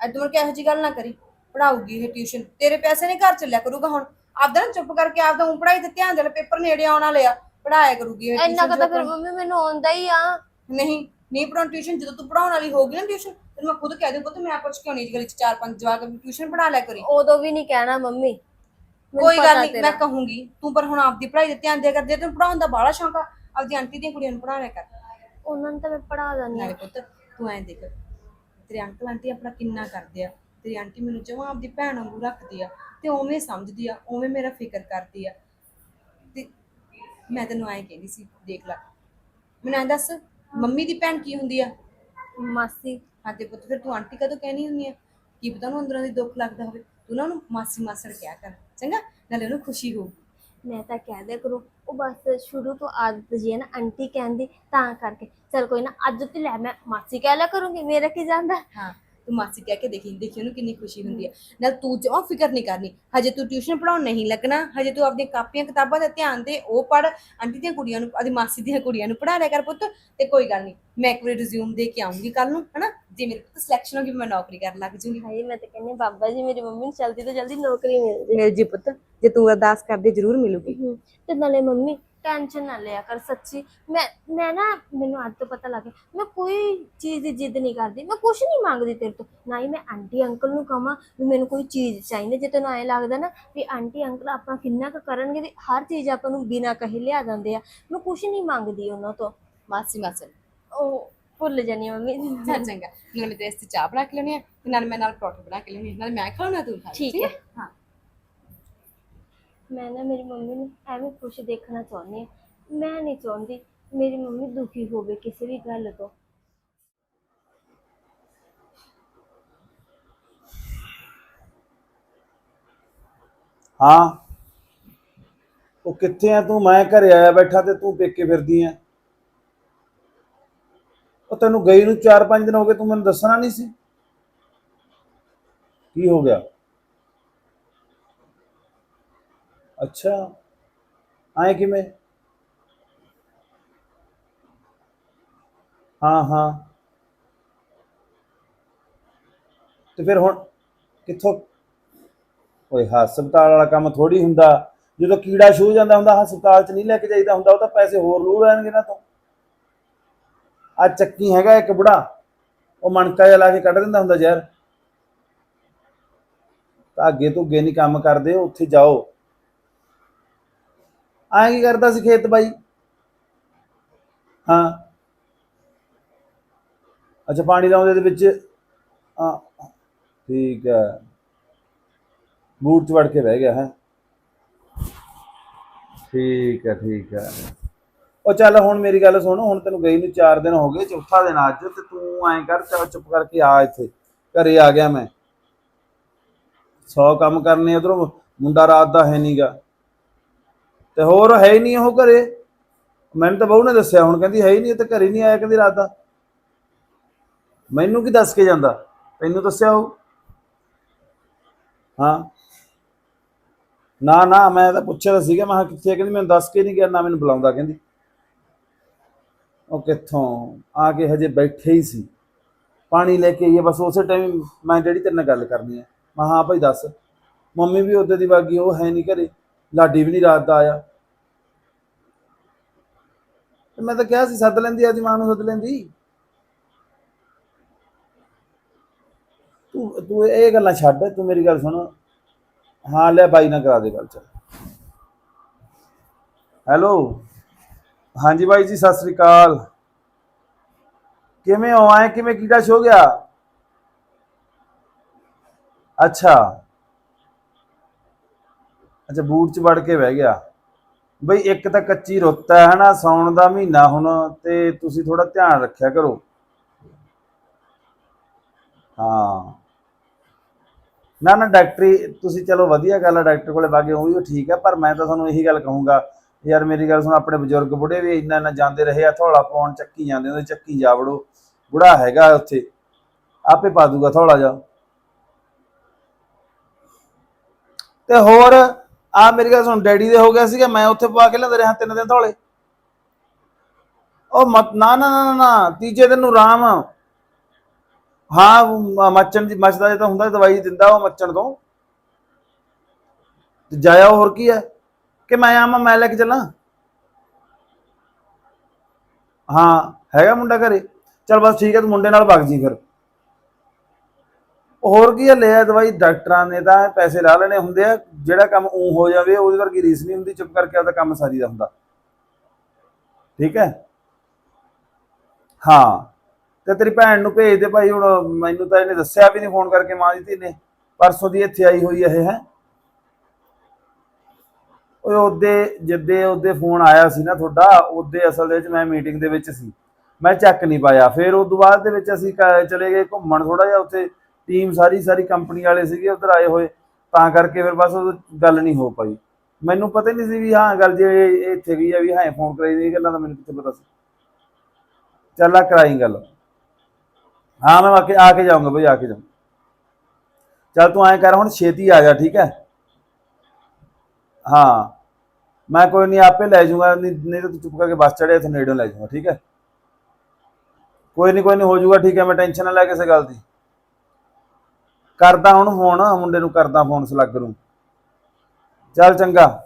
ਅੱਜ ਮੁੜ ਕੇ ਇਹੋ ਜੀ ਗੱਲ ਨਾ ਕਰੀ ਪੜਾਉਗੀ ਇਹ ਟਿਊਸ਼ਨ। ਤੇਰੇ ਪੈਸੇ ਨਹੀਂ ਘਰ ਚੱਲਿਆ ਕਰੂਗਾ ਹੁਣ। ਆਪਦਾ ਨਾ ਚੁੱਪ ਕਰਕੇ ਆਪਦਾ ਉਂ ਪੜਾਈ ਤੇ ਧਿਆਨ ਦੇ ਲੈ ਪੇਪਰ ਨੇੜੇ ਆਉਣ ਵਾਲੇ ਆ ਪੜਾਇਆ ਕਰੂਗੀ ਇਹ ਇੰਨਾ tuition ਕੁ ਤਾਂ ਫਿਰ ਜਦੋਂ ਮੰਮੀ ਮੈਨੂੰ ਆਉਂਦਾ ਹੀ ਆ। ਨਹੀਂ ਨਹੀਂ ਪੜਾਉਣ ਟਿਊਸ਼ਨ ਜਦੋਂ ਤੂੰ ਪੜਾਉਣ ਵਾਲੀ ਹੋਗੀ ਨਾ ਟਿਊਸ਼ਨ ਤੈਨੂੰ ਮੈਂ ਖੁਦ ਕਹਿ ਦੂੰ ਪੁੱਤ ਮੈਂ ਪੁੱਛ ਕਿਉਂ ਨਹੀਂ ਗਲੀ ਚ ਚਾਰ ਪੰਜ ਜਵਾਕ ਟਿਊਸ਼ਨ ਪੜਾ ਲਿਆ ਕਰੀ। ਉਦੋਂ ਵੀ ਨਹੀਂ ਕਹਿਣਾ ਮੰਮੀ। ਮੈਨੂੰ ਕੋਈ ਪਤਾ ਗੱਲ ਨਹੀਂ ਤੇਰਾ। ਮੈਂ ਕਹੂੰਗੀ ਤੂੰ ਪਰ ਹੁਣ ਆਪਦੀ ਪੜਾਈ ਤੇ ਧਿਆਨ ਦਿਆ ਕਰ ਜੇ ਤੈਨੂੰ ਪੜਾਉਣ ਦਾ ਬਾਹਲਾ ਸ਼ੌਂਕ ਆ ਆਪਦੀ ਆਂਟੀ ਦੀਆਂ ਕੁੜੀਆਂ ਨੂੰ ਪੜਾ ਲਿਆ ਕਰ। ਉਹਨਾਂ ਨੂੰ ਤਾਂ ਮੈਂ ਪੜਾ ਦਿੰਦੀ ਨਾਲੇ ਪੁੱਤ ਤੂੰ ਐਂ ਦੇਖ ਤੇਰੇ ਅੰਕਲ ਆਂਟੀ ਆਪਣਾ ਕਿੰਨਾ ਕਰਦੇ ਆ। ਤੇਰੀ ਆਂਟੀ ਮੈਨੂੰ ਜਮਾਂ ਆਪਦੀ ਭੈਣ ਵਾਂਗੂ ਰੱਖਦੀ ਆ ਤੇ ਉਵੇਂ ਸਮਝਦੀ ਆ ਉਵੇਂ ਮੇਰਾ ਫਿਕਰ ਕਰਦੀ ਆ। ਤੇ ਮੈਂ ਤੈਨੂੰ ਐਂ ਕਹਿੰਦੀ ਸੀ ਦੇਖ ਲੈ। ਮੈਨੂੰ ਐਂ ਦੱਸ ਮੰਮੀ ਦੀ ਭੈਣ ਕੀ ਹੁੰਦੀ ਆ? ਮਾਸੀ। ਹਾਂ ਤੇ ਪੁੱਤ ਫਿਰ ਤੂੰ ਆਂਟੀ ਕਦੋਂ ਕਹਿਣੀ ਹੁੰਦੀ ਆ? ਕੀ ਪਤਾ ਉਹਨੂੰ ਅੰਦਰੋਂ ਦੀ ਦੁੱਖ ਲੱਗਦਾ ਹੋਵੇ। ਤੂੰ ਨਾ ਉਹਨੂੰ ਮਾਸੀ ਮਾਸੜ ਕਿਹਾ ਕਰ ਚੰਗਾ? ਨਾਲੇ ਉਹਨੂੰ ਖੁਸ਼ੀ ਹੋਊ ਮੈਂ ਤਾਂ ਕਹਿ ਦਿਆ ਕਰੂੰ ਉਹ ਬਸ ਸ਼ੁਰੂ ਤੋਂ ਆਦਤ ਜੀ ਹੈ ਨਾ ਆਂਟੀ ਕਹਿੰਦੀ ਤਾਂ ਕਰਕੇ। ਚਲ ਕੋਈ ਨਾ ਅੱਜ ਤੇ ਲੈ ਮੈਂ ਮਾਸੀ ਕਹਿ ਲਿਆ ਕਰੂੰਗੀ ਮੇਰਾ ਕੀ ਜਾਂਦਾ? ਹਾਂ। ਤੂੰ ਮਾਸੀ ਕਹਿ ਕੇ ਦੇਖੀ ਦੇਖੀ ਉਹਨੂੰ ਕਿੰਨੀ ਖੁਸ਼ੀ ਹੁੰਦੀ ਹੈ। ਨਾਲ ਤੂੰ ਜਮਾਂ ਫਿਕਰ ਨਹੀਂ ਕਰਨੀ ਹਜੇ ਤੂੰ ਟਿਊਸ਼ਨ ਪੜਾਉਣ ਨਹੀਂ ਲੱਗਣਾ ਹਜੇ ਤੂੰ ਆਪਣੀਆਂ ਕਾਪੀਆਂ ਕਿਤਾਬਾਂ ਦਾ ਧਿਆਨ ਦੇ ਉਹ ਪੜ ਆਂਟੀ ਦੀਆਂ ਕੁੜੀਆਂ ਨੂੰ ਆਦੀ ਮਾਸੀ ਦੀਆਂ ਕੁੜੀਆਂ ਨੂੰ ਪੜਾ ਲਿਆ ਕਰ ਪੁੱਤ ਤੇ ਕੋਈ ਗੱਲ ਨਹੀਂ ਮੈਂ ਇੱਕ ਵਾਰੀ ਰਿਜ਼ਿਊਮ ਦੇ ਕੇ ਆਉਂਗੀ ਕੱਲ ਨੂੰ ਹਨਾ? ਜੇ ਮੇਰੇ ਪੁੱਤ ਸਿਲੈਕਸ਼ਨ ਹੋ ਗਈ ਮੈਂ ਨੌਕਰੀ ਕਰਨ ਲੱਗ ਜੂੰਗੀ। ਹਾਏ ਮੈਂ ਤਾਂ ਕਹਿੰਦੀ ਹਾਂ, ਬਾਬਾ ਜੀ ਮੇਰੀ ਮੰਮੀ ਨੂੰ ਜਲਦੀ ਤੋਂ ਜਲਦੀ ਨੌਕਰੀ ਮਿਲ ਜੇ। ਮਿਲ ਜੀ ਪੁੱਤ ਜੇ ਤੂੰ ਅਰਦਾਸ ਕਰਦੇ ਜ਼ਰੂਰ ਮਿਲੂਗੀ। ਤੇ ਨਾਲੇ ਮੰਮੀ ਟੈਨਸ਼ਨ ਨਾ ਲਿਆ ਕਰ ਸੱਚੀ। ਮੈਂ ਮੈਂ ਨਾ ਮੈਨੂੰ ਅੱਜ ਤੋਂ ਪਤਾ ਲੱਗ ਗਿਆ ਮੈਂ ਕੋਈ ਚੀਜ਼ ਦੀ ਜਿੱਦ ਨਹੀਂ ਕਰਦੀ ਮੈਂ ਕੁਝ ਨਹੀਂ ਮੰਗਦੀ ਤੇਰੇ ਤੋਂ। ਨਾ ਹੀ ਮੈਂ ਆਂਟੀ ਅੰਕਲ ਨੂੰ ਕਹਾਂ ਵੀ ਮੈਨੂੰ ਕੋਈ ਚੀਜ਼ ਚਾਹੀਦੀ ਜੇ ਤੈਨੂੰ ਐਂ ਲੱਗਦਾ ਨਾ ਵੀ ਆਂਟੀ ਅੰਕਲ ਆਪਾਂ ਕਿੰਨਾ ਕੁ ਕਰਨਗੇ ਤੇ ਹਰ ਚੀਜ਼ ਆਪਾਂ ਨੂੰ ਬਿਨਾਂ ਕਹੇ ਲਿਆ ਦਿੰਦੇ ਆ। ਮੈਂ ਕੁਝ ਨਹੀਂ ਮੰਗਦੀ ਉਹਨਾਂ ਤੋਂ। ਮਾਸੀ ਮਾਸੜ ਉਹ ਭੁੱਲ ਜਾਨੀ ਆ ਮੰਮੀ। ਚੱਲ ਚੰਗਾ। ਨਾਲ ਮੈਂ ਤੇਰੇ ਵਾਸਤੇ ਚਾਹ ਬਣਾ ਕੇ ਲਿਆਉਣੀ ਆ ਤੇ ਨਾਲ ਮੈਂ ਨਾਲ ਪਰੌਂਠੇ ਬਣਾ ਕੇ ਲਿਆਉਣੀ ਆ। ਨਾਲ ਮੈਂ ਖਾਣਾ ਤੂੰ ਖਾ ਲਈ, ਠੀਕ ਹੈ। ਹਾਂ। ਮੈਂ ਨਾ ਮੇਰੀ ਮੰਮੀ ਨੂੰ ਐਵੇਂ ਖੁਸ਼ ਦੇਖਣਾ ਚਾਹੁੰਦੀ ਹਾਂ। ਮੈਂ ਨਹੀਂ ਚਾਹੁੰਦੀ ਮੇਰੀ ਮੰਮੀ ਦੁਖੀ ਹੋਵੇ ਕਿਸੇ ਵੀ ਗੱਲ ਤੋਂ। ਹਾਂ। ਉਹ ਕਿੱਥੇ ਆ ਤੂੰ? ਮੈਂ ਘਰੇ ਆਇਆ ਬੈਠਾ ਤੇ ਤੂੰ ਪੇਕੇ ਫਿਰਦੀ ਆ। ਉਹ ਤੈਨੂੰ ਗਈ ਨੂੰ 4-5 ਦਿਨ ਹੋ ਗਏ, ਤੂੰ ਮੈਨੂੰ ਦੱਸਣਾ ਨਹੀਂ ਸੀ। ਕੀ ਹੋ ਗਿਆ? ਅੱਛਾ। ਆਏ ਕਿਵੇਂ? ਹਾਂ ਹਾਂ। ਤੇ ਫਿਰ ਹੁਣ ਕਿੱਥੋਂ? ਓਏ ਹਸਪਤਾਲ ਵਾਲਾ ਕੰਮ ਥੋੜੀ ਹੁੰਦਾ। ਜਦੋਂ ਕੀੜਾ ਛੂ ਜਾਂਦਾ ਹੁੰਦਾ ਹਸਪਤਾਲ 'ਚ ਨਹੀਂ ਲੈ ਕੇ ਜਾਈਦਾ ਹੁੰਦਾ, ਉਹ ਤਾਂ ਪੈਸੇ ਹੋਰ ਲੂ ਲੈਣਗੇ ਨਾ ਤੋਂ। ਆ ਚੱਕੀ ਹੈਗਾ ਇੱਕ ਬੁੜਾ, ਉਹ ਮਣਕਾ ਜਿਹਾ ਲਾ ਕੇ ਕੱਢ ਦਿੰਦਾ ਹੁੰਦਾ ਜ਼ਹਿਰ। ਤਾਂ ਅੱਗੇ ਤੋਂ ਅੱਗੇ ਨਹੀਂ ਕੰਮ ਕਰਦੇ, ਉੱਥੇ ਜਾਓ। ਐਂ ਕੀ ਕਰਦਾ ਸੀ ਖੇਤ ਬਾਈ? ਹਾਂ। ਅੱਛਾ, ਪਾਣੀ ਲਾਉਂਦੇ ਦੇ ਵਿੱਚ, ਹਾਂ। ਠੀਕ ਹੈ। ਬੂਟ ਚ ਵੜ ਕੇ ਬਹਿ ਗਿਆ, ਹੈ। ਠੀਕ ਹੈ ਠੀਕ ਹੈ। ਉਹ ਚੱਲ ਹੁਣ ਮੇਰੀ ਗੱਲ ਸੁਣ, ਹੁਣ ਤੈਨੂੰ ਗਈ ਨੂੰ 4 ਦਿਨ ਹੋ ਗਏ, ਚੌਥਾ ਦਿਨ ਅੱਜ, ਤੇ ਤੂੰ ਐਂ ਕਰ ਚੁੱਪ ਕਰਕੇ ਆ ਇੱਥੇ। ਘਰੇ ਆ ਗਿਆ ਮੈਂ। 100 ਕੰਮ ਕਰਨੇ ਉਧਰੋਂ ਮੁੰਡਾ ਰਾਤ ਦਾ ਹੈ ਨਹੀਂਗਾ ਤੇ ਹੋਰ ਹੈ ਹੀ ਨਹੀਂ ਉਹ ਘਰੇ। ਮੈਨੂੰ ਤਾਂ ਬਹੂ ਨੇ ਦੱਸਿਆ ਹੁਣ, ਕਹਿੰਦੀ ਹੈ ਹੀ ਨਹੀਂ ਤੇ ਘਰੇ ਨਹੀਂ ਆਇਆ ਕਹਿੰਦੀ ਰਾਤ ਦਾ। ਮੈਨੂੰ ਕੀ ਦੱਸ ਕੇ ਜਾਂਦਾ? ਤੈਨੂੰ ਦੱਸਿਆ ਉਹ? ਹਾਂ। ਨਾ ਨਾ, ਮੈਂ ਤਾਂ ਪੁੱਛਿਆ ਤਾਂ ਸੀਗਾ, ਮੈਂ ਕਿਹਾ ਕਿੱਥੇ ਕਹਿੰਦੀ ਮੈਨੂੰ ਦੱਸ ਕੇ ਨਹੀਂ ਗਿਆ, ਨਾ ਮੈਨੂੰ ਬੁਲਾਉਂਦਾ, ਕਹਿੰਦੀ। ਉਹ ਕਿੱਥੋਂ? ਆ ਕੇ ਹਜੇ ਬੈਠੇ ਹੀ ਸੀ। ਪਾਣੀ ਲੈ ਕੇ ਆਈਏ, ਬਸ ਉਸੇ ਟਾਈਮ ਮੈਂ ਜਿਹੜੀ ਤੇਰੇ ਨਾਲ ਗੱਲ ਕਰਨੀ ਹੈ। ਮੈਂ ਹਾਂ ਭਾਈ ਦੱਸ। ਮੰਮੀ ਵੀ ਉਹਦੇ ਦੀ ਵਾਗੀ, ਉਹ ਹੈ ਨਹੀਂ ਘਰੇ। ਲਾਡੀ ਵੀ ਨਹੀਂ ਰਾਤ ਦਾ ਆਇਆ। ਤੇ ਮੈਂ ਤਾਂ ਕਿਹਾ ਸੀ, ਸੱਦ ਲੈਂਦੀ ਆਦੀ ਮਾਂ ਨੂੰ ਸੱਦ ਲੈਂਦੀ। ਤੂੰ ਤੂੰ ਇਹ ਗੱਲਾਂ ਛੱਡ, ਤੂੰ ਮੇਰੀ ਗੱਲ ਸੁਣ। ਹਾਂ, ਲੈ ਬਾਈ ਨਾ ਕਰਾ ਦੇ ਗੱਲ, ਚੱਲ। ਹੈਲੋ? ਹਾਂਜੀ ਬਾਈ ਜੀ, ਸਤਿ ਸ੍ਰੀ ਅਕਾਲ। ਕਿਵੇਂ ਹੋ? ਆਏ ਕਿਵੇਂ ਕੀੜਾ ਛੋ ਗਿਆ? ਅੱਛਾ। ਅੱਛਾ, ਬੂਟ ਚ ਵੜ ਕੇ ਬਹਿ ਗਿਆ। ਬਈ, ਇੱਕ ਤਾਂ ਕੱਚੀ ਰੁੱਤ ਹੈ ਹਨਾ, ਸੌਣ ਦਾ ਮਹੀਨਾ ਹੁਣ, ਤੇ ਤੁਸੀਂ ਥੋੜਾ ਧਿਆਨ ਰੱਖਿਆ ਕਰੋ। ਹਾਂ। ਨਾ ਨਾ, ਡਾਕਟਰੀ, ਤੁਸੀਂ ਚਲੋ ਵਧੀਆ ਗੱਲ ਹੈ ਡਾਕਟਰ ਕੋਲੇ ਬਾਗੇ ਉਹ ਠੀਕ ਹੈ ਪਰ ਮੈਂ ਤਾਂ ਤੁਹਾਨੂੰ ਇਹੀ ਗੱਲ ਕਹੂੰਗਾ, ਯਾਰ ਮੇਰੀ ਗੱਲ ਸੁਣ, ਆਪਣੇ ਬਜ਼ੁਰਗ ਬੁੜੇ ਵੀ ਇੰਨਾ ਇੰਨਾ ਜਾਂਦੇ ਰਹੇ ਆ ਥੋੜਾ ਪਾਉਣ, ਚੱਕੀ ਜਾਂਦੇ ਉਹਦੇ ਚੱਕੀ ਜਾ ਵੜੋ ਬੁੜਾ ਹੈਗਾ ਉੱਥੇ, ਆਪੇ ਪਾ ਦੂਗਾ ਥੋੜਾ ਜਾ। ਤੇ ਹੋਰ ਆ ਮੇਰੀ ਗੱਲ ਸੁਣ ਡੈਡੀ ਦੇ ਹੋ ਗਿਆ ਸੀਗਾ ਮੈਂ ਉੱਥੇ ਪਵਾ ਕੇ ਲਿਆਂਦੇ ਰਿਹਾ ਤਿੰਨ ਦਿਨ ਧੌਲੇ। ਉਹ ਮਤ ਨਾ ਨਾ ਨਾ ਨਾ, ਨਾ ਤੀਜੇ ਦਿਨ ਨੂੰ ਰਾਮ ਹਾਂ ਮੱਚਣ ਦੀ ਮੱਚਦਾ ਜੇ ਤਾਂ ਹੁੰਦਾ ਦਵਾਈ ਦਿੰਦਾ ਉਹ ਮੱਚਣ ਤੋਂ। ਤੇ ਜਾਇਆ ਹੋਰ ਕੀ ਹੈ? ਕਿ ਮੈਂ ਆਵਾਂ ਮੈਂ ਲੈ ਕੇ ਚੱਲਾਂ। ਹਾਂ ਹੈਗਾ ਮੁੰਡਾ ਘਰੇ। ਚਲ ਬਸ ਠੀਕ ਹੈ ਤੂੰ ਮੁੰਡੇ ਨਾਲ ਵਗ ਜੀ ਫਿਰ। ਹੋਰ ਕੀ ਹੈ ਦਵਾਈ ਡਾਕਟਰਾਂ ਨੇ ਤਾਂ ਪੈਸੇ ਲਾ ਲੈਣੇ ਹੁੰਦੇ ਆ, ਜਿਹੜਾ ਕੰਮ ਉਂ ਹੋ ਜਾਵੇ, ਉਹਦੇ ਵਰਗੀ ਰੀਸ ਨਹੀਂ ਹੁੰਦੀ, ਚੁੱਪ ਕਰਕੇ ਆਪਦਾ ਕੰਮ ਸਾਰੀ ਦਾ ਹੁੰਦਾ। ਠੀਕ ਹੈ? ਹਾਂ। ਤੇ ਤੇਰੀ ਭੈਣ ਨੂੰ ਭੇਜ ਦੇ ਭਾਈ, ਹੁਣ ਮੈਨੂੰ ਤਾਂ ਇਹਨੇ ਦੱਸਿਆ ਵੀ ਨਹੀਂ ਫੋਨ ਕਰਕੇ, ਮਾਂ ਦੀ ਧੀ ਨੇ। ਪਰਸੋਂ ਦੀ ਇੱਥੇ ਆਈ ਹੋਈ ਹੈ ਇਹ, ਹੈ। ਓਏ, ਉਹਦੇ ਜਿੱਦੇ ਉਹਦੇ ਫੋਨ ਆਇਆ ਸੀ ਨਾ ਤੁਹਾਡਾ, ਉਹਦੇ ਅਸਲ ਦੇ ਵਿੱਚ ਮੈਂ ਮੀਟਿੰਗ ਦੇ ਵਿੱਚ ਸੀ। ਮੈਂ ਚੱਕ ਨਹੀਂ ਪਾਇਆ। ਫਿਰ ਉਸ ਤੋਂ ਬਾਅਦ ਦੇ ਵਿੱਚ ਅਸੀਂ ਚਲੇ ਗਏ ਘੁੰਮਣ ਥੋੜਾ ਜਿਹਾ ਉੱਥੇ। ਟੀਮ ਸਾਰੀ ਸਾਰੀ ਕੰਪਨੀ ਵਾਲੇ ਸੀਗੇ, ਉਧਰ ਆਏ ਹੋਏ, ਤਾਂ ਕਰਕੇ ਫਿਰ ਬਸ ਉਹ ਗੱਲ ਨਹੀਂ ਹੋ ਪਾਈ। ਮੈਨੂੰ ਪਤਾ ਹੀ ਨਹੀਂ ਸੀ ਵੀ ਹਾਂ, ਗੱਲ ਜੇ ਇੱਥੇ ਵੀ ਆ, ਵੀ ਹਾਂ ਫੋਨ ਕਰਾਈ ਦੀ ਗੱਲਾਂ ਦਾ ਮੈਨੂੰ ਕਿੱਥੇ ਪਤਾ ਸੀ। ਚੱਲ ਆ ਕਰਾਈ ਗੱਲ। ਹਾਂ, ਮੈਂ ਆ ਕੇ ਆ ਕੇ ਜਾਊਂਗਾ ਬਈ, ਆ ਕੇ ਜਾਊਂ ਚੱਲ ਤੂੰ ਐਂ ਕਰ, ਹੁਣ ਛੇਤੀ ਆ ਜਾ, ਠੀਕ ਹੈ? ਹਾਂ। ਮੈਂ ਕੋਈ ਨਹੀਂ, ਆਪੇ ਲੈ ਜਾਊਂਗਾ, ਨਹੀਂ ਤਾਂ ਤੂੰ ਚੁੱਪ ਕਰਕੇ ਬੱਸ ਚੜਿਆ ਇੱਥੇ ਨੇੜੋਂ ਲੈ ਜਾਊਂਗਾ, ਠੀਕ ਹੈ? ਕੋਈ ਨਹੀਂ ਕੋਈ ਨਹੀਂ, ਹੋ ਜਾਊਗਾ, ਠੀਕ ਹੈ, ਮੈਂ ਟੈਨਸ਼ਨ ਨਾ ਲੈ ਕਿਸੇ ਗੱਲ ਦੀ। ਕਰਦਾ ਹੁਣ ਫੋਨ ਮੁੰਡੇ ਨੂੰ ਕਰਦਾ ਫੋਨ ਸਲੱਗ ਨੂੰ। ਚੱਲ ਚੰਗਾ।